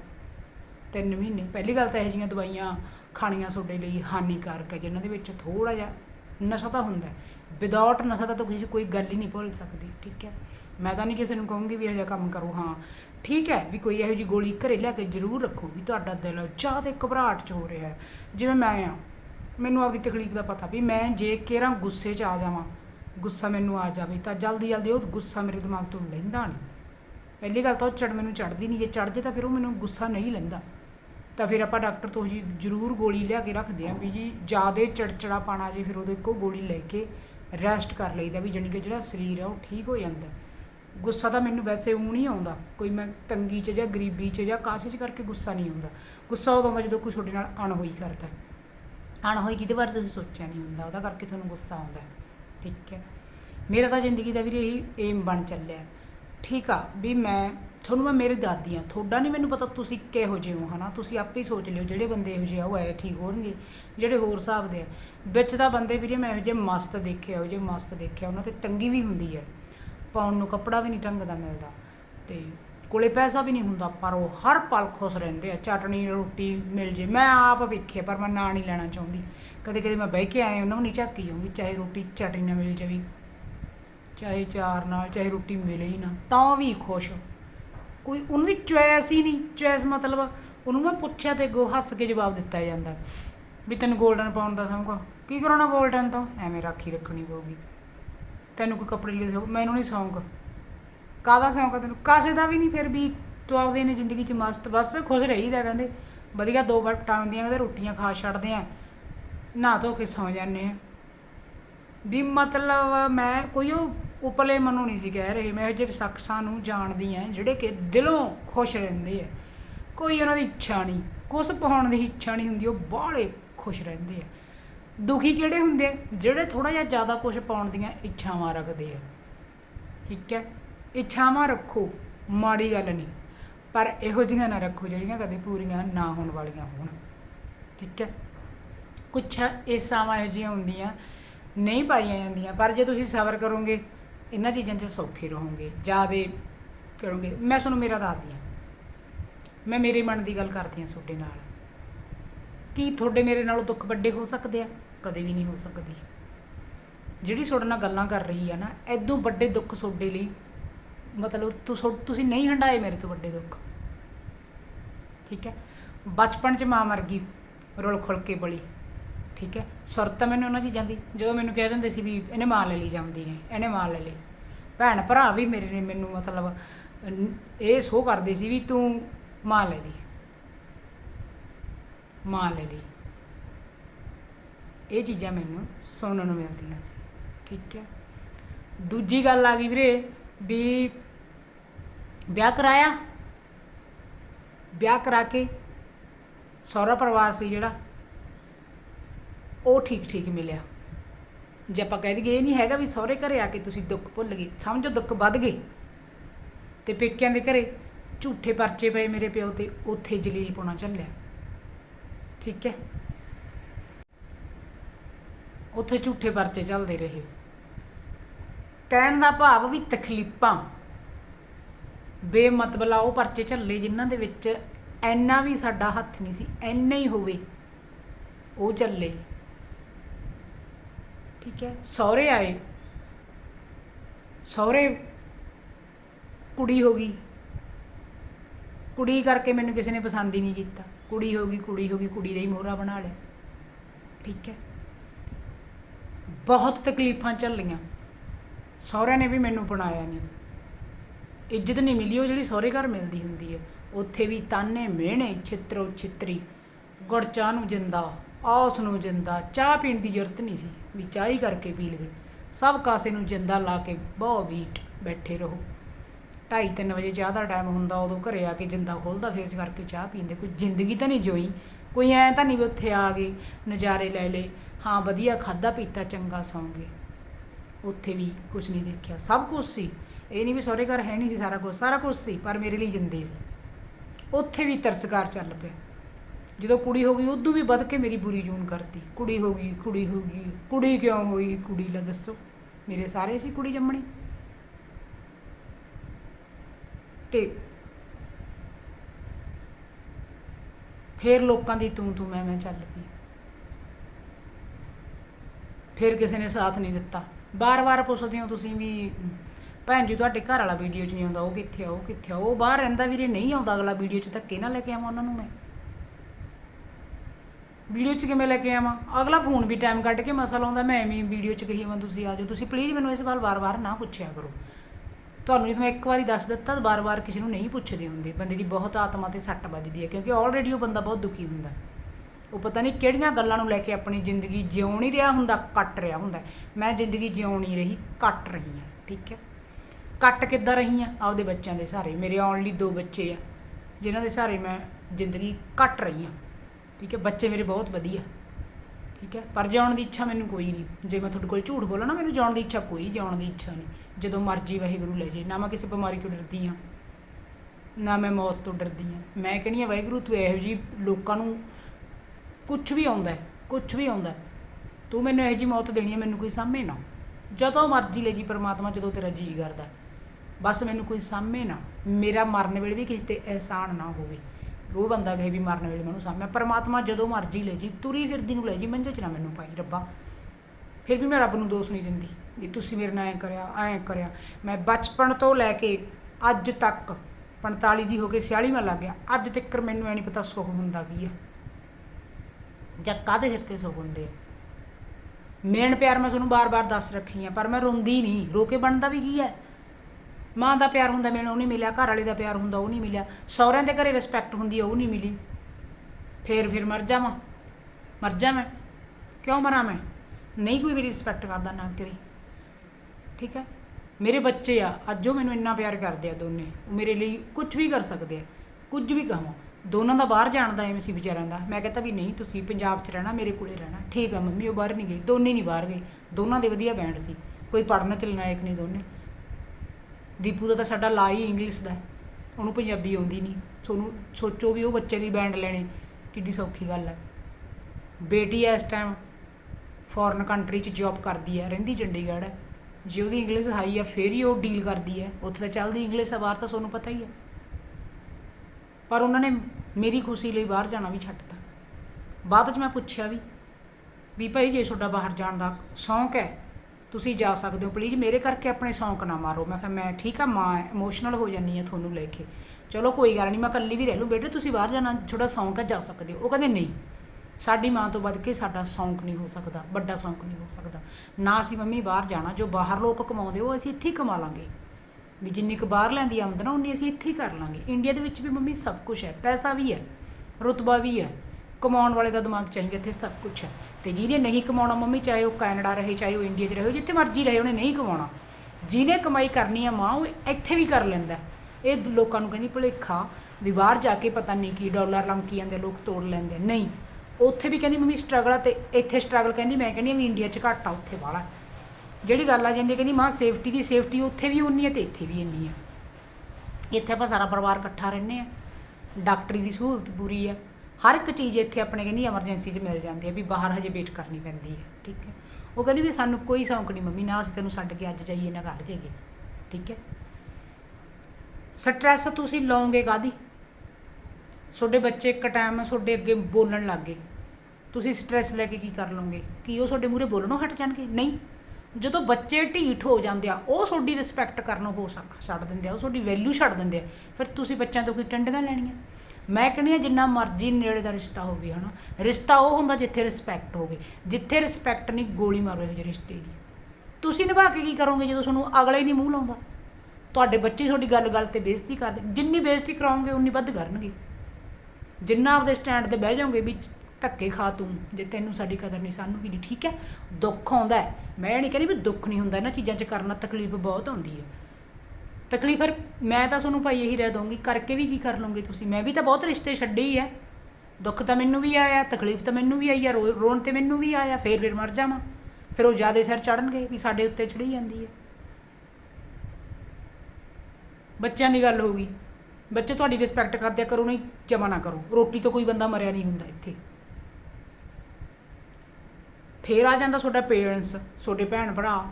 3 ਮਹੀਨੇ। ਪਹਿਲੀ ਗੱਲ ਤਾਂ ਇਹੋ ਜਿਹੀਆਂ ਦਵਾਈਆਂ ਖਾਣੀਆਂ ਤੁਹਾਡੇ ਲਈ ਹਾਨੀਕਾਰਕ ਹੈ, ਜਿਨ੍ਹਾਂ ਦੇ ਵਿੱਚ ਥੋੜਾ ਜਿਹਾ ਨਸ਼ਾ ਤਾਂ ਹੁੰਦਾ ਵਿਦਆਊਟ ਨਸ਼ਾ ਤਾਂ ਤੁਸੀਂ ਕੋਈ ਗੱਲ ਹੀ ਨਹੀਂ ਭੁੱਲ ਸਕਦੀ, ਠੀਕ ਹੈ। ਮੈਂ ਤਾਂ ਨਹੀਂ ਕਿਸੇ ਨੂੰ ਕਹੂੰਗੀ ਵੀ ਇਹੋ ਜਿਹਾ ਕੰਮ ਕਰੋ। ਹਾਂ ਠੀਕ ਹੈ ਵੀ ਕੋਈ ਇਹੋ ਜਿਹੀ ਗੋਲੀ ਘਰੇ ਲਿਆ ਕੇ ਜ਼ਰੂਰ ਰੱਖੋ ਵੀ ਤੁਹਾਡਾ ਦਿਲ ਜ਼ਿਆਦਾ ਘਬਰਾਹਟ ਚ ਹੋ ਰਿਹਾ ਹੈ। ਜਿਵੇਂ ਮੈਂ ਆ, ਮੈਨੂੰ ਆਪਦੀ ਤਕਲੀਫ ਦਾ ਪਤਾ ਵੀ ਮੈਂ ਜੇ ਕਿਹੜਾ ਗੁੱਸੇ 'ਚ ਆ ਜਾਵਾਂ, ਗੁੱਸਾ ਮੈਨੂੰ ਆ ਜਾਵੇ ਤਾਂ ਜਲਦੀ ਜਲਦੀ ਉਹ ਗੁੱਸਾ ਮੇਰੇ ਦਿਮਾਗ ਤੋਂ ਲੈਂਦਾ ਨਹੀਂ। ਪਹਿਲੀ ਗੱਲ ਤਾਂ ਉਹ ਚੜ ਮੈਨੂੰ ਚੜਦੀ ਨਹੀਂ, ਜੇ ਚੜ ਜੇ ਤਾਂ ਫਿਰ ਉਹ ਮੈਨੂੰ ਗੁੱਸਾ ਨਹੀਂ ਲੈਂਦਾ। ਤਾਂ ਫਿਰ ਆਪਾਂ ਡਾਕਟਰ ਤੋਂ ਜੀ ਜ਼ਰੂਰ ਗੋਲੀ ਲਿਆ ਕੇ ਰੱਖਦੇ ਆਂ ਵੀ ਜੀ ਜਿਆਦੇ ਚੜਚੜਾ ਪਾਣਾ ਜੀ ਫਿਰ ਉਹਦੇ ਇੱਕੋ ਗੋਲੀ ਲੈ ਕੇ ਰੈਸਟ ਕਰ ਲਈਦਾ ਵੀ ਜਾਣੀ ਕਿ ਜਿਹੜਾ ਸਰੀਰ ਆ ਉਹ ਠੀਕ ਹੋ ਜਾਂਦਾ। ਗੁੱਸਾ ਤਾਂ ਮੈਨੂੰ ਵੈਸੇ ਉਹ ਨਹੀਂ ਆਉਂਦਾ, ਕੋਈ ਮੈਂ ਤੰਗੀ 'ਚ ਜਾਂ ਗਰੀਬੀ 'ਚ ਜਾਂ ਕਾਸੇ 'ਚ ਕਰਕੇ ਗੁੱਸਾ ਨਹੀਂ ਆਉਂਦਾ। ਗੁੱਸਾ ਉਦੋਂ ਆਉਂਦਾ ਜਦੋਂ ਕੋਈ ਤੁਹਾਡੇ ਨਾਲ ਅਣਹੋਈ ਕਰਦਾ ਅਣਹੋਈ ਕਿਹਦੇ ਬਾਰੇ ਤੁਸੀਂ ਸੋਚਿਆ ਨਹੀਂ ਹੁੰਦਾ, ਉਹਦਾ ਕਰਕੇ ਤੁਹਾਨੂੰ ਗੁੱਸਾ ਆਉਂਦਾ ਠੀਕ ਹੈ। ਮੇਰਾ ਤਾਂ ਜ਼ਿੰਦਗੀ ਦਾ ਵੀਰੇ ਇਹੀ ਏਮ ਬਣ ਚੱਲਿਆ ਠੀਕ ਆ, ਵੀ ਮੈਂ, ਤੁਹਾਨੂੰ ਮੈਂ ਮੇਰੇ ਦਾਦੀ ਆ ਤੁਹਾਡਾ ਨਹੀਂ ਮੈਨੂੰ ਪਤਾ ਤੁਸੀਂ ਕਿਹੋ ਜਿਹੇ ਹੋ, ਹਨਾ? ਤੁਸੀਂ ਆਪੇ ਹੀ ਸੋਚ ਲਿਓ, ਜਿਹੜੇ ਬੰਦੇ ਇਹੋ ਜਿਹੇ ਆ, ਉਹ ਐ ਠੀਕ ਹੋਣਗੇ, ਜਿਹੜੇ ਹੋਰ ਹਿਸਾਬ ਦੇ ਆ। ਵਿੱਚ ਦਾ ਬੰਦੇ ਵੀਰੇ ਮੈਂ ਇਹੋ ਜਿਹੇ ਮਸਤ ਦੇਖਿਆ ਇਹੋ ਜਿਹੇ ਮਸਤ ਦੇਖਿਆ ਉਹਨਾਂ ਤੇ ਤੰਗੀ ਵੀ ਹੁੰਦੀ ਹੈ। ਪਾਉਣ ਨੂੰ ਕੱਪੜਾ ਵੀ ਨਹੀਂ ਢੰਗ ਦਾ ਮਿਲਦਾ। ਤੇ ਕੋਲੇ ਪੈਸਾ ਵੀ ਨਹੀਂ ਹੁੰਦਾ, ਪਰ ਉਹ ਹਰ ਪਲ ਖੁਸ਼ ਰਹਿੰਦੇ ਆ। ਚਟਣੀ ਰੋਟੀ ਮਿਲ ਜੇ, ਮੈਂ ਆਪ ਵੇਖੇ, ਪਰ ਮੈਂ ਨਾਂ ਨਹੀਂ ਲੈਣਾ ਚਾਹੁੰਦੀ। ਕਦੇ ਕਦੇ ਮੈਂ ਬਹਿ ਕੇ ਆਏ, ਉਹਨਾਂ ਨੂੰ ਨਹੀਂ ਝਾਕੀ ਜਾਊਂਗੀ ਚਾਹੇ ਰੋਟੀ ਚਟਣੀ ਨਾਲ ਮਿਲ ਜਾਵੇ, ਚਾਹੇ ਚਾਰ ਨਾਲ, ਚਾਹੇ ਰੋਟੀ ਮਿਲੇ ਹੀ ਨਾ, ਤਾਂ ਵੀ ਖੁਸ਼ ਕੋਈ ਉਹਨਾਂ ਦੀ ਚੁਆਇਸ ਹੀ ਨਹੀਂ ਚੁਆਇਸ ਮਤਲਬ ਉਹਨੂੰ ਮੈਂ ਪੁੱਛਿਆ ਤੇ ਅੱਗੋਂ ਹੱਸ ਕੇ ਜਵਾਬ ਦਿੱਤਾ ਜਾਂਦਾ। ਵੀ ਤੈਨੂੰ 골ਡਨ ਪਾਉਣ ਦਾ ਸ਼ੌਂਕ ਕੀ ਕਰਾਉਣਾ 골ਡਨ ਤੋਂ? ਐਵੇਂ ਰਾਖੀ ਰੱਖਣੀ ਪਊਗੀ। ਤੈਨੂੰ ਕੋਈ ਕੱਪੜੇ ਲਈ ਦਿਓ ਮੈਨੂੰ ਨਹੀਂ ਸ਼ੌਂਕ। ਕਾਹਦਾ ਸ਼ੌਂਕ ਆ ਤੈਨੂੰ? ਕਾਸੇ ਦਾ ਵੀ ਨਹੀਂ ਫਿਰ ਵੀ ਤੂੰ ਆਪਦੇ ਨੇ ਜ਼ਿੰਦਗੀ 'ਚ ਮਸਤ, ਬਸ ਖੁਸ਼ ਰਹੀਦਾ ਕਹਿੰਦੇ। ਵਧੀਆ ਦੋ ਵਾਰ ਟਾਈਮ ਦੀਆਂ ਕਹਿੰਦੇ, ਰੋਟੀਆਂ ਖਾ ਛੱਡਦੇ ਆ। ਨਹਾ ਧੋ ਕੇ ਸੌਂ ਜਾਂਦੇ ਆ। ਵੀ ਮਤਲਬ ਮੈਂ ਕੋਈ ਉਹ ਉਪਲੇ ਮਨੋਂ ਨਹੀਂ ਸੀ ਕਹਿ ਰਹੇ, ਮੈਂ ਇਹੋ ਜਿਹੇ ਸ਼ਖਸਾਂ ਨੂੰ ਜਾਣਦੀ ਆ ਜਿਹੜੇ ਕਿ ਦਿਲੋਂ ਖੁਸ਼ ਰਹਿੰਦੇ ਆ। ਕੋਈ ਉਹਨਾਂ ਦੀ ਇੱਛਾ ਨਹੀਂ, ਕੁਛ ਪਾਉਣ ਦੀ ਇੱਛਾ ਨਹੀਂ ਹੁੰਦੀ, ਉਹ ਬਾਹਲੇ ਖੁਸ਼ ਰਹਿੰਦੇ ਆ। ਦੁਖੀ ਕਿਹੜੇ ਹੁੰਦੇ ਆ? ਜਿਹੜੇ ਥੋੜਾ ਜਿਹਾ ਜ਼ਿਆਦਾ ਕੁਝ ਪਾਉਣ ਦੀਆਂ ਇੱਛਾਵਾਂ ਰੱਖਦੇ ਆ। ਠੀਕ ਹੈ? ਇੱਛਾਵਾਂ ਰੱਖੋ, ਮਾੜੀ ਗੱਲ ਨਹੀਂ। ਪਰ ਇਹੋ ਜਿਹੀਆਂ ਨਾ ਰੱਖੋ ਜਿਹੜੀਆਂ ਕਦੇ ਪੂਰੀਆਂ ਨਾ ਹੋਣ ਵਾਲੀਆਂ ਹੋਣ। ਠੀਕ ਹੈ? ਕੁਛ ਇਸਾਵਾਂ ਇਹੋ ਜਿਹੀਆਂ ਹੁੰਦੀਆਂ, ਨਹੀਂ ਪਾਈਆਂ ਜਾਂਦੀਆਂ। ਪਰ ਜੇ ਤੁਸੀਂ ਸਬਰ ਕਰੋਗੇ, ਇਹਨਾਂ ਚੀਜ਼ਾਂ 'ਚ ਸੌਖੇ ਰਹੋਗੇ, ਜਿਆਦੇ ਕਰੋਗੇ। ਮੈਂ ਤੁਹਾਨੂੰ ਮੇਰਾ ਦੱਸਦੀ ਹਾਂ। ਮੈਂ ਮੇਰੇ ਮਨ ਦੀ ਗੱਲ ਕਰਦੀ ਹਾਂ ਤੁਹਾਡੇ ਨਾਲ। ਕੀ ਤੁਹਾਡੇ ਮੇਰੇ ਨਾਲੋਂ ਦੁੱਖ ਵੱਡੇ ਹੋ ਸਕਦੇ ਆ? ਕਦੇ ਵੀ ਨਹੀਂ ਹੋ ਸਕਦੀ। ਜਿਹੜੀ ਤੁਹਾਡੇ ਨਾਲ ਗੱਲਾਂ ਕਰ ਰਹੀ ਆ ਨਾ, ਐਦੋਂ ਵੱਡੇ ਦੁੱਖ ਤੁਹਾਡੇ ਲਈ, ਮਤਲਬ ਤੁਸੀਂ ਨਹੀਂ ਹੰਡਾਏ ਮੇਰੇ ਤੋਂ ਵੱਡੇ ਦੁੱਖ। ਠੀਕ ਹੈ? ਬਚਪਨ 'ਚ ਮਾਂ ਮਰ ਗਈ, ਰੁਲ ਖੁਲ ਕੇ ਬਲੀ। ਠੀਕ ਹੈ? ਸੁਰਤ ਤਾਂ ਮੈਨੂੰ ਉਹਨਾਂ ਚੀਜ਼ਾਂ ਦੀ, ਜਦੋਂ ਮੈਨੂੰ ਕਹਿ ਦਿੰਦੇ ਸੀ ਵੀ ਇਹਨੇ ਮਾਂ ਲੈ ਲਈ ਜਾਂਦੀ ਨੇ, ਇਹਨੇ ਮਾਂ ਲੈ ਲਈ। ਭੈਣ ਭਰਾ ਵੀ ਮੇਰੇ ਨੇ ਮੈਨੂੰ ਮਤਲਬ, ਇਹ ਸੋ ਕਰਦੇ ਸੀ ਵੀ ਤੂੰ ਮਾਂ ਲੈ ਲਈ। ਮਾਂ ਲੈ ਲਈ। ਇਹ ਚੀਜ਼ਾਂ ਮੈਨੂੰ ਸੁਣਨ ਨੂੰ ਮਿਲਦੀਆਂ ਸੀ। ਠੀਕ ਹੈ। ਦੂਜੀ ਗੱਲ ਆ ਗਈ ਵੀਰੇ ਵੀ ਵਿਆਹ ਕਰਾਇਆ। ਵਿਆਹ ਕਰਾ ਕੇ ਸਹੁਰਾ ਪਰਿਵਾਰ ਸੀ ਜਿਹੜਾ, ਉਹ ਠੀਕ ਠੀਕ ਮਿਲਿਆ। ਜੇ ਆਪਾਂ ਕਹਿ ਦਈਏ, ਇਹ ਨਹੀਂ ਹੈਗਾ ਵੀ ਸਹੁਰੇ ਘਰੇ ਆ ਕੇ ਤੁਸੀਂ ਦੁੱਖ ਭੁੱਲ ਗਏ। ਸਮਝੋ ਦੁੱਖ ਵੱਧ ਗਏ। ਤੇ ਪੇਕਿਆਂ ਦੇ ਘਰੇ ਝੂਠੇ ਪਰਚੇ ਪਏ ਮੇਰੇ ਪਿਓ ਤੇ, ਉੱਥੇ ਜਲੀਲ ਪਾਉਣਾ ਚੱਲਿਆ ਠੀਕ ਹੈ। ਉੱਥੇ ਝੂਠੇ ਪਰਚੇ ਚੱਲਦੇ ਰਹੇ। ਕਹਿਣ ਦਾ ਭਾਵ ਵੀ ਤਕਲੀਫਾਂ। ਬੇਮਤਬਲਾ ਉਹ ਪਰਚੇ ਝੱਲੇ ਜਿਨ੍ਹਾਂ ਦੇ ਵਿੱਚ ਐਨਾ ਵੀ ਸਾਡਾ ਹੱਥ ਨਹੀਂ ਸੀ ਐਨਾ ਹੀ ਹੋਵੇ, ਉਹ ਝੱਲੇ ਠੀਕ ਹੈ, ਸਹੁਰੇ ਆਏ। ਸਹੁਰੇ ਕੁੜੀ ਹੋ ਗਈ। ਕੁੜੀ ਕਰਕੇ ਮੈਨੂੰ ਕਿਸੇ ਨੇ ਪਸੰਦ ਹੀ ਨਹੀਂ ਕੀਤਾ। ਕੁੜੀ ਹੋ ਗਈ, ਕੁੜੀ ਹੋ ਗਈ, ਕੁੜੀ ਦਾ ਹੀ ਮੋਹਰਾ ਬਣਾ ਲਿਆ। ਠੀਕ ਹੈ। ਬਹੁਤ ਤਕਲੀਫਾਂ ਝੱਲੀਆਂ। ਸਹੁਰਿਆਂ ਨੇ ਵੀ ਮੈਨੂੰ ਬਣਾਇਆ ਨਹੀਂ ਇੱਜ਼ਤ ਨਹੀਂ ਮਿਲੀ, ਉਹ ਜਿਹੜੀ ਸਹੁਰੇ ਘਰ ਮਿਲਦੀ ਹੁੰਦੀ ਹੈ। ਉੱਥੇ ਵੀ ਤਾਨੇ ਮਿਹਣੇ, ਛਿੱਤਰੋ ਛਿੱਤਰੀ। ਗੁੜ, ਚਾਹ ਨੂੰ ਜਿੰਦਾ, ਆਸ ਨੂੰ ਜਿੰਦਾ। ਚਾਹ ਪੀਣ ਦੀ ਜ਼ਰੂਰਤ ਨਹੀਂ ਸੀ, ਵੀ ਚਾਹ ਹੀ ਕਰਕੇ ਪੀ ਲਵੇ। ਸਭ ਕਾਸੇ ਨੂੰ ਜਿੰਦਾ ਲਾ ਕੇ ਬਹੁ ਬੀਟ ਬੈਠੇ ਰਹੋ। ਢਾਈ ਤਿੰਨ ਵਜੇ ਚਾਹ ਦਾ ਟਾਈਮ ਹੁੰਦਾ, ਉਦੋਂ ਘਰੇ ਆ ਕੇ ਜਿੰਦਾ ਖੋਲਦਾ, ਫੇਰ ਕਰਕੇ ਚਾਹ ਪੀਂਦੇ। ਕੋਈ ਜ਼ਿੰਦਗੀ ਤਾਂ ਨਹੀਂ ਜੋਈ ਕੋਈ ਐਂ ਤਾਂ ਨਹੀਂ ਵੀ ਉੱਥੇ ਆ ਗਏ, ਨਜ਼ਾਰੇ ਲੈ ਲਏ, ਹਾਂ ਵਧੀਆ ਖਾਦਾ ਪੀਤਾ, ਚੰਗਾ ਸੌਂ ਗਏ। ਉੱਥੇ ਵੀ ਕੁਝ ਨਹੀਂ ਦੇਖਿਆ। ਸਭ ਕੁਝ ਸੀ। ਇਹ ਨਹੀਂ ਵੀ ਸਹੁਰੇ ਘਰ ਹੈ ਨਹੀਂ ਸੀ ਸਾਰਾ ਕੁਝ ਸਾਰਾ ਕੁਝ ਸੀ, ਪਰ ਮੇਰੇ ਲਈ ਜਿੰਦੇ ਸੀ। ਉੱਥੇ ਵੀ ਤਰਸਕਾਰ ਚੱਲ ਪਿਆ। ਜਦੋਂ ਕੁੜੀ ਹੋ ਗਈ, ਉਦੋਂ ਵੀ ਵੱਧ ਕੇ ਮੇਰੀ ਬੁਰੀ ਜੂਨ ਕਰਤੀ। ਕੁੜੀ ਹੋ ਗਈ, ਕੁੜੀ ਹੋ ਗਈ, ਕੁੜੀ ਕਿਉਂ ਹੋਈ? ਕੁੜੀ ਲਾ ਦੱਸੋ। ਮੇਰੇ ਸਾਰੇ ਸੀ ਕੁੜੀ ਜੰਮਣੀ। ਤੇ ਫੇਰ ਲੋਕਾਂ ਦੀ ਤੂੰ ਤੂੰ ਮੈਂ ਮੈਂ ਚੱਲ ਪਈ। ਫਿਰ ਕਿਸੇ ਨੇ ਸਾਥ ਨਹੀਂ ਦਿੱਤਾ। ਬਾਰ-ਬਾਰ ਪੁੱਛਦੇ ਹੋ ਤੁਸੀਂ ਵੀ, ਭੈਣ ਜੀ ਤੁਹਾਡੇ ਘਰ ਵਾਲਾ ਵੀਡੀਓ 'ਚ ਨਹੀਂ ਆਉਂਦਾ, ਉਹ ਕਿੱਥੇ ਆ, ਉਹ ਕਿੱਥੇ ਆ, ਉਹ ਬਾਹਰ ਰਹਿੰਦਾ ਵੀਰੇ, ਨਹੀਂ ਆਉਂਦਾ ਅਗਲਾ ਵੀਡੀਓ 'ਚ, ਧੱਕੇ ਨਾ ਲੈ ਕੇ ਆਵਾਂ ਉਹਨਾਂ ਨੂੰ ਮੈਂ। ਵੀਡੀਓ 'ਚ ਕਿਵੇਂ ਲੈ ਕੇ ਆਵਾਂ? ਅਗਲਾ ਫੋਨ ਵੀ ਟਾਈਮ ਕੱਢ ਕੇ ਮਸਾ ਲਾਉਂਦਾ, ਮੈਂ ਐਵੇਂ ਵੀਡੀਓ 'ਚ ਕਹੀ ਆਵਾਂ ਤੁਸੀਂ ਆ ਜਾਓ, ਤੁਸੀਂ ਪਲੀਜ਼ ਮੈਨੂੰ ਇਸ ਸਵਾਲ ਵਾਰ-ਵਾਰ ਨਾ ਪੁੱਛਿਆ ਕਰੋ। ਤੁਹਾਨੂੰ ਜਦੋਂ ਮੈਂ ਇੱਕ ਵਾਰੀ ਦੱਸ ਦਿੱਤਾ ਤਾਂ ਵਾਰ-ਵਾਰ ਕਿਸੇ ਨੂੰ ਨਹੀਂ ਪੁੱਛਦੇ ਹੁੰਦੇ। ਬੰਦੇ ਦੀ ਬਹੁਤ ਆਤਮਾ ਤੇ ਸੱਟ ਵੱਜਦੀ ਹੈ, ਕਿਉਂਕਿ ਆਲਰੇਡੀ ਉਹ ਬੰਦਾ ਬਹੁਤ ਦੁਖੀ ਹੁੰਦਾ। ਉਹ ਪਤਾ ਨਹੀਂ ਕਿਹੜੀਆਂ ਗੱਲਾਂ ਨੂੰ ਲੈ ਕੇ ਆਪਣੀ ਜ਼ਿੰਦਗੀ ਜਿਉ ਨਹੀਂ ਰਿਹਾ ਹੁੰਦਾ, ਕੱਟ ਰਿਹਾ ਹੁੰਦਾ ਮੈਂ ਜ਼ਿੰਦਗੀ ਜਿਉ ਨਹੀਂ ਰਹੀ, ਕੱਟ ਰਹੀ ਹਾਂ, ਠੀਕ ਹੈ? ਕੱਟ ਕਿੱਦਾਂ ਰਹੀ ਹਾਂ? ਆਪਦੇ ਬੱਚਿਆਂ ਦੇ ਸਹਾਰੇ। ਮੇਰੇ ਆਉਣ ਦੋ ਬੱਚੇ ਆ, ਜਿਨ੍ਹਾਂ ਦੇ ਸਹਾਰੇ ਮੈਂ ਜ਼ਿੰਦਗੀ ਕੱਟ ਰਹੀ ਹਾਂ। ਠੀਕ ਹੈ? ਬੱਚੇ ਮੇਰੇ ਬਹੁਤ ਵਧੀਆ। ਠੀਕ ਹੈ? ਪਰ ਜਾਣ ਦੀ ਇੱਛਾ ਮੈਨੂੰ ਕੋਈ ਨਹੀਂ। ਜੇ ਮੈਂ ਤੁਹਾਡੇ ਕੋਲ ਝੂਠ ਬੋਲਾਂ ਨਾ, ਮੈਨੂੰ ਜਾਣ ਦੀ ਇੱਛਾ ਕੋਈ ਜਿਉਣ ਦੀ ਇੱਛਾ ਨਹੀਂ। ਜਦੋਂ ਮਰਜ਼ੀ ਵਾਹਿਗੁਰੂ ਲੈ ਜੇ ਨਾ ਮੈਂ ਕਿਸੇ ਬਿਮਾਰੀ ਤੋਂ ਡਰਦੀ ਹਾਂ, ਨਾ ਮੈਂ ਮੌਤ ਤੋਂ ਡਰਦੀ ਹਾਂ। ਮੈਂ ਕਹਿੰਦੀ ਹਾਂ, ਵਾਹਿਗੁਰੂ, ਤੂੰ ਇਹੋ ਜਿਹੀ ਲੋਕਾਂ ਨੂੰ ਕੁਝ ਵੀ ਆਉਂਦਾ ਕੁਝ ਵੀ ਆਉਂਦਾ ਤੂੰ ਮੈਨੂੰ ਇਹੋ ਜਿਹੀ ਮੌਤ ਦੇਣੀ ਹੈ, ਮੈਨੂੰ ਕੋਈ ਸਾਹਮਣੇ ਨਾ ਜਦੋਂ ਮਰਜ਼ੀ ਲੈ ਜੀ ਪਰਮਾਤਮਾ ਜਦੋਂ ਤੇਰਾ ਜੀ ਕਰਦਾ ਬਸ ਮੈਨੂੰ ਕੋਈ ਸਾਹਮਣੇ ਨਾ ਮੇਰਾ ਮਰਨ ਵੇਲੇ ਵੀ ਕਿਸੇ ਤੇ ਅਹਿਸਾਨ ਨਾ ਹੋਵੇ। ਉਹ ਬੰਦਾ ਕਹੇ ਵੀ ਮਰਨ ਵੇਲੇ ਮੈਨੂੰ ਸਾਹਮਣੇ ਪਰਮਾਤਮਾ ਜਦੋਂ ਮਰਜ਼ੀ ਲੈ ਜੀ ਤੁਰੀ ਫਿਰਦੀ ਨੂੰ ਲੈ ਜੀ ਮੰਜੇ 'ਚ ਨਾ ਮੈਨੂੰ ਪਾਈ ਰੱਬਾ। ਫਿਰ ਵੀ ਮੈਂ ਰੱਬ ਨੂੰ ਦੋਸ਼ ਨਹੀਂ ਦਿੰਦੀ ਵੀ ਤੁਸੀਂ ਮੇਰੇ ਨਾਲ ਐਂ ਕਰਿਆ ਐਂ ਕਰਿਆ। ਮੈਂ ਬਚਪਨ ਤੋਂ ਲੈ ਕੇ ਅੱਜ ਤੱਕ 45 ਦੀ ਹੋ ਕੇ 46 ਮੈਂ ਲੱਗ ਗਿਆ। ਅੱਜ ਤੱਕ ਮੈਨੂੰ ਐ ਨਹੀਂ ਪਤਾ ਸੁੱਖ ਹੁੰਦਾ ਕੀ ਆ। ਜਾਂ ਕਾਹਦੇ ਸਿਰ ਤੇ ਸੁੱਖ ਹੁੰਦੇ ਆ। ਮੇਨ ਪਿਆਰ ਮੈਂ ਤੁਹਾਨੂੰ ਬਾਰ-ਬਾਰ ਦੱਸ ਰੱਖੀ ਆ, ਪਰ ਮੈਂ ਰੋਂਦੀ ਨਹੀਂ। ਰੋ ਕੇ ਬਣਦਾ ਵੀ ਕੀ ਹੈ ਮਾਂ ਦਾ ਪਿਆਰ ਹੁੰਦਾ, ਮੈਨੂੰ ਉਹ ਨਹੀਂ ਮਿਲਿਆ। ਘਰ ਵਾਲੇ ਦਾ ਪਿਆਰ ਹੁੰਦਾ, ਉਹ ਨਹੀਂ ਮਿਲਿਆ। ਸਹੁਰਿਆਂ ਦੇ ਘਰੇ ਰਿਸਪੈਕਟ ਹੁੰਦੀ ਉਹ ਨਹੀਂ ਮਿਲੀ। ਫੇਰ ਫਿਰ ਮਰ ਜਾਵਾਂ। ਮਰ ਜਾ ਮੈਂ ਕਿਉਂ ਮਰਾਂ ਮੈਂ? ਨਹੀਂ ਕੋਈ ਮੇਰੀ ਰਿਸਪੈਕਟ ਕਰਦਾ ਨਾ ਕਰੀ। ਠੀਕ ਹੈ? ਮੇਰੇ ਬੱਚੇ ਆ, ਅੱਜ ਉਹ ਮੈਨੂੰ ਇੰਨਾ ਪਿਆਰ ਕਰਦੇ ਆ ਦੋਨੇ। ਉਹ ਮੇਰੇ ਲਈ ਕੁਝ ਵੀ ਕਰ ਸਕਦੇ ਆ, ਕੁਝ ਵੀ ਕਹਾਂ ਦੋਨਾਂ ਦਾ ਬਾਹਰ ਜਾਣ ਦਾ ਐਵੇਂ ਸੀ ਵਿਚਾਰਿਆਂ ਦਾ। ਮੈਂ ਕਹਤਾ ਵੀ ਨਹੀਂ, ਤੁਸੀਂ ਪੰਜਾਬ 'ਚ ਰਹਿਣਾ, ਮੇਰੇ ਕੋਲੇ ਰਹਿਣਾ। ਠੀਕ ਆ ਮੰਮੀ, ਉਹ ਬਾਹਰ ਨਹੀਂ ਗਈ ਦੋਨੇ ਨਹੀਂ ਬਾਹਰ ਗਏ। ਦੋਨਾਂ ਦੇ ਵਧੀਆ ਬੈਂਡ ਸੀ। ਕੋਈ ਪੜ੍ਹਨ ਚੱਲਣਾ ਇੱਕ ਨਹੀਂ ਦੋਨੇ। ਦੀਪੂ ਦਾ ਤਾਂ ਸਾਡਾ ਲਾ ਹੀ ਇੰਗਲਿਸ਼ ਦਾ। ਉਹਨੂੰ ਪੰਜਾਬੀ ਆਉਂਦੀ ਨਹੀਂ। ਤੁਹਾਨੂੰ ਸੋਚੋ ਵੀ ਉਹ ਬੱਚੇ ਲਈ ਬੈਂਡ ਲੈਣੇ। ਕਿੱਡੀ ਸੌਖੀ ਗੱਲ ਹੈ ਬੇਟੀ ਐ ਇਸ ਟਾਈਮ ਫੋਰਨ ਕੰਟਰੀ 'ਚ ਜੌਬ ਕਰਦੀ ਹੈ, ਰਹਿੰਦੀ ਚੰਡੀਗੜ੍ਹ। ਹੈ ਜੇ ਉਹਦੀ ਇੰਗਲਿਸ਼ ਹਾਈ ਆ ਫੇਰ ਹੀ ਉਹ ਡੀਲ ਕਰਦੀ ਹੈ। ਉੱਥੇ ਤਾਂ ਚੱਲਦੀ ਇੰਗਲਿਸ਼ ਆ ਬਾਹਰ ਤਾਂ ਤੁਹਾਨੂੰ ਪਤਾ ਹੀ ਹੈ। ਪਰ ਉਹਨਾਂ ਨੇ ਮੇਰੀ ਖੁਸ਼ੀ ਲਈ ਬਾਹਰ ਜਾਣਾ ਵੀ ਛੱਡਤਾ ਬਾਅਦ 'ਚ ਮੈਂ ਪੁੱਛਿਆ ਵੀ ਵੀ ਭਾਈ ਜੇ ਤੁਹਾਡਾ ਬਾਹਰ ਜਾਣ ਦਾ ਸ਼ੌਂਕ ਹੈ, ਤੁਸੀਂ ਜਾ ਸਕਦੇ ਹੋ। ਪਲੀਜ਼ ਮੇਰੇ ਕਰਕੇ ਆਪਣੇ ਸ਼ੌਂਕ ਨਾ ਮਾਰੋ। ਮੈਂ ਕਿਹਾ, ਮੈਂ ਠੀਕ ਆ, ਮਾਂ ਇਮੋਸ਼ਨਲ ਹੋ ਜਾਨੀ ਆ ਤੁਹਾਨੂੰ ਲੈ ਕੇ। ਚਲੋ ਕੋਈ ਗੱਲ ਨਹੀਂ ਮੈਂ ਇਕੱਲੀ ਵੀ ਰਹਿ ਲੂੰ ਬੇਟੇ, ਤੁਸੀਂ ਬਾਹਰ ਜਾਣਾ, ਤੁਹਾਡਾ ਸ਼ੌਂਕ ਹੈ, ਜਾ ਸਕਦੇ ਹੋ। ਉਹ ਕਹਿੰਦੇ, ਨਹੀਂ। ਸਾਡੀ ਮਾਂ ਤੋਂ ਵੱਧ ਕੇ ਸਾਡਾ ਸ਼ੌਂਕ ਨਹੀਂ ਹੋ ਸਕਦਾ, ਵੱਡਾ ਸ਼ੌਂਕ ਨਹੀਂ ਹੋ ਸਕਦਾ। ਨਾ ਅਸੀਂ ਮੰਮੀ ਬਾਹਰ ਜਾਣਾ, ਜੋ ਬਾਹਰ ਲੋਕ ਕਮਾਉਂਦੇ, ਉਹ ਅਸੀਂ ਇੱਥੇ ਹੀ ਕਮਾ ਲਾਂਗੇ। ਵੀ ਜਿੰਨੀ ਕੁ ਬਾਹਰ ਲੈਂਦੀ ਆਮਦਨ ਆ ਉਨੀ ਅਸੀਂ ਇੱਥੇ ਹੀ ਕਰ ਲਾਂਗੇ। ਇੰਡੀਆ ਦੇ ਵਿੱਚ ਵੀ ਮੰਮੀ ਸਭ ਕੁਝ ਹੈ, ਪੈਸਾ ਵੀ ਹੈ, ਰੁਤਬਾ ਵੀ ਹੈ, ਕਮਾਉਣ ਵਾਲੇ ਦਾ ਦਿਮਾਗ ਚਾਹੀਦਾ, ਇੱਥੇ ਸਭ ਕੁਝ ਹੈ। ਤੇ ਜਿਹਨੇ ਨਹੀਂ ਕਮਾਉਣਾ ਮੰਮੀ, ਚਾਹੇ ਉਹ ਕੈਨੇਡਾ ਰਹੇ, ਚਾਹੇ ਉਹ ਇੰਡੀਆ 'ਚ ਰਹੇ ਜਿੱਥੇ ਮਰਜ਼ੀ ਰਹੇ, ਉਹਨੇ ਨਹੀਂ ਕਮਾਉਣਾ। ਜਿਹਨੇ ਕਮਾਈ ਕਰਨੀ ਆ ਮਾਂ, ਉਹ ਇੱਥੇ ਵੀ ਕਰ ਲੈਂਦਾ ਇਹ ਲੋਕਾਂ ਨੂੰ ਕਹਿੰਦੀ ਭੁਲੇਖਾ, ਵੀ ਬਾਹਰ ਜਾ ਕੇ ਪਤਾ ਨਹੀਂ ਕੀ ਡਾਲਰ ਲੰਕੀ ਜਾਂਦੇ, ਲੋਕ ਤੋੜ ਲੈਂਦੇ। ਨਹੀਂ ਉੱਥੇ ਵੀ ਕਹਿੰਦੀ ਮੰਮੀ ਸਟਰਗਲ ਆ ਤੇ ਇੱਥੇ ਸਟਰਗਲ ਕਹਿੰਦੀ, ਮੈਂ ਕਹਿੰਦੀ ਆ ਵੀ ਇੰਡੀਆ 'ਚ ਘੱਟ ਆ, ਉੱਥੇ ਵਾਲਾ। ਜਿਹੜੀ ਗੱਲ ਆ ਜਾਂਦੀ ਹੈ ਕਹਿੰਦੀ ਮਾਂ ਸੇਫਟੀ ਦੀ ਸੇਫਟੀ ਉੱਥੇ ਵੀ ਉਨੀ ਹੈ ਤੇ ਇੱਥੇ ਵੀ ਇੰਨੀ ਹੈ ਇੱਥੇ ਆਪਾਂ ਸਾਰਾ ਪਰਿਵਾਰ ਇਕੱਠਾ ਰਹਿੰਦੇ ਆ। ਡਾਕਟਰੀ ਦੀ ਸਹੂਲਤ ਪੂਰੀ ਆ। ਹਰ ਇੱਕ ਚੀਜ਼ ਇੱਥੇ ਆਪਣੇ ਕਹਿੰਦੀ ਐਮਰਜੈਂਸੀ 'ਚ ਮਿਲ ਜਾਂਦੀ ਹੈ ਵੀ ਬਾਹਰ ਹਜੇ ਵੇਟ ਕਰਨੀ ਪੈਂਦੀ ਹੈ ਠੀਕ ਹੈ ਉਹ ਕਹਿੰਦੀ ਵੀ ਸਾਨੂੰ ਕੋਈ ਸ਼ੌਂਕ ਨਹੀਂ ਮੰਮੀ, ਨਾ ਅਸੀਂ ਤੈਨੂੰ ਛੱਡ ਕੇ ਅੱਜ ਜਾਈਏ, ਨਾ ਘਰ ਜਾਈਏ, ਠੀਕ ਹੈ ਸਟ੍ਰੈਸ ਤੁਸੀਂ ਲਓਗੇ ਕਾਦੀ ਤੁਹਾਡੇ ਬੱਚੇ ਇੱਕ ਟਾਈਮ ਤੁਹਾਡੇ ਅੱਗੇ ਬੋਲਣ ਲੱਗ ਗਏ। ਤੁਸੀਂ ਸਟ੍ਰੈਸ ਲੈ ਕੇ ਕੀ ਕਰ ਲਓਗੇ? ਕੀ ਉਹ ਤੁਹਾਡੇ ਮੂਹਰੇ ਬੋਲਣੋਂ ਹਟ ਜਾਣਗੇ? ਨਹੀਂ। ਜਦੋਂ ਬੱਚੇ ਢੀਠ ਹੋ ਜਾਂਦੇ ਆ, ਉਹ ਤੁਹਾਡੀ ਰਿਸਪੈਕਟ ਕਰਨੋਂ ਹੋ ਸਕ- ਛੱਡ ਦਿੰਦੇ ਆ, ਉਹ ਤੁਹਾਡੀ ਵੈਲਿਊ ਛੱਡ ਦਿੰਦੇ ਆ। ਫਿਰ ਤੁਸੀਂ ਬੱਚਿਆਂ ਤੋਂ ਕੀ ਟੰਡੀਆਂ ਲੈਣੀਆਂ? ਮੈਂ ਕਹਿੰਦੀ ਆ, ਜਿੰਨਾ ਮਰਜ਼ੀ ਨੇੜੇ ਦਾ ਰਿਸ਼ਤਾ ਹੋਵੇ, ਹਨਾ? ਰਿਸ਼ਤਾ ਉਹ ਹੁੰਦਾ ਜਿੱਥੇ ਰਿਸਪੈਕਟ ਹੋਵੇ। ਜਿੱਥੇ ਰਿਸਪੈਕਟ ਨਹੀਂ, ਗੋਲੀ ਮਾਰੋ ਇਹੋ ਜਿਹੇ ਰਿਸ਼ਤੇ ਦੀ। ਤੁਸੀਂ ਨਿਭਾ ਕੇ ਕੀ ਕਰੋਗੇ ਜਦੋਂ ਤੁਹਾਨੂੰ ਅਗਲਾ ਹੀ ਨਹੀਂ ਮੂੰਹ ਲਾਉਂਦਾ? ਤੁਹਾਡੇ ਬੱਚੇ ਤੁਹਾਡੀ ਗੱਲ-ਗੱਲ ਤੇ ਬੇਇੱਜ਼ਤੀ ਕਰਦੇ। ਜਿੰਨੀ ਬੇਇੱਜ਼ਤੀ ਕਰਾਓਗੇ, ਉਨੀ ਵੱਧ ਕਰਨਗੇ। ਜਿੰਨਾ ਆਪਦੇ ਸਟੈਂਡ ਤੇ ਬਹਿ ਜਾਓਗੇ ਵੀ ਧੱਕੇ ਖਾ ਤੂੰ, ਜੇ ਤੈਨੂੰ ਸਾਡੀ ਕਦਰ ਨਹੀਂ, ਸਾਨੂੰ ਵੀ ਨਹੀਂ, ਠੀਕ ਹੈ? ਦੁੱਖ ਆਉਂਦਾ ਹੈ। ਮੈਂ ਨਹੀਂ ਕਹਿੰਦੀ ਵੀ ਦੁੱਖ ਨਹੀਂ ਹੁੰਦਾ, ਇਹਨਾਂ ਚੀਜ਼ਾਂ 'ਚ ਕਰਨਾ ਤਕਲੀਫ ਬਹੁਤ ਆਉਂਦੀ ਹੈ। ਤਕਲੀਫ ਫਿਰ ਮੈਂ ਤਾਂ ਤੁਹਾਨੂੰ ਭਾਈ ਇਹੀ ਰਹਿ ਦਊਂਗੀ, ਕਰਕੇ ਵੀ ਕੀ ਕਰ ਲਓਗੇ ਤੁਸੀਂ? ਮੈਂ ਵੀ ਤਾਂ ਬਹੁਤ ਰਿਸ਼ਤੇ ਛੱਡੇ ਹੀ ਆ ਦੁੱਖ ਤਾਂ ਮੈਨੂੰ ਵੀ ਆਇਆ, ਤਕਲੀਫ ਤਾਂ ਮੈਨੂੰ ਵੀ ਆਈ ਆ ਰੋ- ਰੋਣ ਤੇ ਮੈਨੂੰ ਵੀ ਆਇਆ, ਫੇਰ ਫਿਰ ਮਰ ਜਾਵਾਂ। ਫਿਰ ਉਹ ਜਿਆਦੇ ਸਿਰ ਚੜਨਗੇ ਵੀ ਸਾਡੇ ਉੱਤੇ ਚੜੀ ਜਾਂਦੀ ਹੈ। ਬੱਚਿਆਂ ਦੀ ਗੱਲ ਹੋਊਗੀ ਬੱਚੇ ਤੁਹਾਡੀ ਰਿਸਪੈਕਟ ਕਰਦੇ ਕਰੋ, ਨਹੀਂ ਜਮਾ ਨਾ ਕਰੋ। ਰੋਟੀ ਤੋਂ ਕੋਈ ਬੰਦਾ ਮਰਿਆ ਨਹੀਂ ਹੁੰਦਾ ਇੱਥੇ। ਫੇਰ ਆ ਜਾਂਦਾ ਤੁਹਾਡਾ ਪੇਰੈਂਟਸ ਤੁਹਾਡੇ ਭੈਣ ਭਰਾ,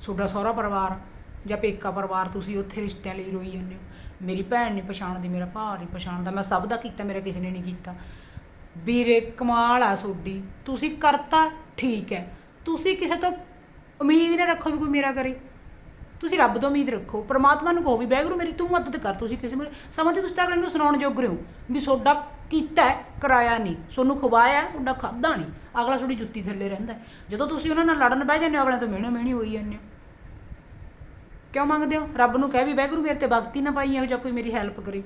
ਤੁਹਾਡਾ ਸਹੁਰਾ ਪਰਿਵਾਰ ਜਾਂ ਪੇਕਾ ਪਰਿਵਾਰ, ਤੁਸੀਂ ਉੱਥੇ ਰਿਸ਼ਤਿਆਂ ਲਈ ਰੋਈ ਜਾਂਦੇ ਹੋ। ਮੇਰੀ ਭੈਣ ਨਹੀਂ ਪਛਾਣਦੀ, ਮੇਰਾ ਭਰਾ ਨਹੀਂ ਪਛਾਣਦਾ, ਮੈਂ ਸਭ ਦਾ ਕੀਤਾ, ਮੇਰਾ ਕਿਸੇ ਨੇ ਨਹੀਂ ਕੀਤਾ। ਵੀਰੇ, ਕਮਾਲ ਆ ਤੁਹਾਡੀ। ਤੁਸੀਂ ਕਰਤਾ ਠੀਕ ਹੈ। ਤੁਸੀਂ ਕਿਸੇ ਤੋਂ ਉਮੀਦ ਨਾ ਰੱਖੋ ਵੀ ਕੋਈ ਮੇਰਾ ਕਰੇ। ਤੁਸੀਂ ਰੱਬ ਤੋਂ ਉਮੀਦ ਰੱਖੋ। ਪ੍ਰਮਾਤਮਾ ਨੂੰ ਕਹੋ ਵੀ, ਵਾਹਿਗੁਰੂ ਮੇਰੀ ਤੂੰ ਮਦਦ ਕਰ, ਤੁਸੀਂ ਕਿਸੇ ਮੇਰੇ ਸਮਝਦੇ ਤੁਸੀਂ ਤਾਂ ਅਗਲੇ ਨੂੰ ਸੁਣਾਉਣ ਜੋਗ ਰਹੇ। ਹੋ ਵੀ ਤੁਹਾਡਾ ਕੀਤਾ ਹੈ, ਕਰਾਇਆ ਨਹੀਂ। ਤੁਹਾਨੂੰ ਖਵਾਇਆ ਤੁਹਾਡਾ ਖਾਦਾ ਨਹੀਂ। ਅਗਲਾ ਤੁਹਾਡੀ ਜੁੱਤੀ ਥੱਲੇ ਰਹਿੰਦਾ ਜਦੋਂ ਤੁਸੀਂ ਉਹਨਾਂ ਨਾਲ ਲੜਨ ਬਹਿ ਜਾਂਦੇ ਹੋ ਅਗਲੇ ਤੋਂ ਮਿਹਣੇ ਮਿਹਣੀ ਹੋਈ ਜਾਂਦੇ ਹੋ। ਕਿਉਂ ਮੰਗਦੇ ਹੋ? ਰੱਬ ਨੂੰ ਕਹਿ ਵੀ ਵਾਹਿਗੁਰੂ ਮੇਰੇ ਤੇ ਵਕਤ ਨਾ ਪਾਈ ਇਹੋ ਜਿਹਾ ਕੋਈ ਮੇਰੀ ਹੈਲਪ ਕਰੇ।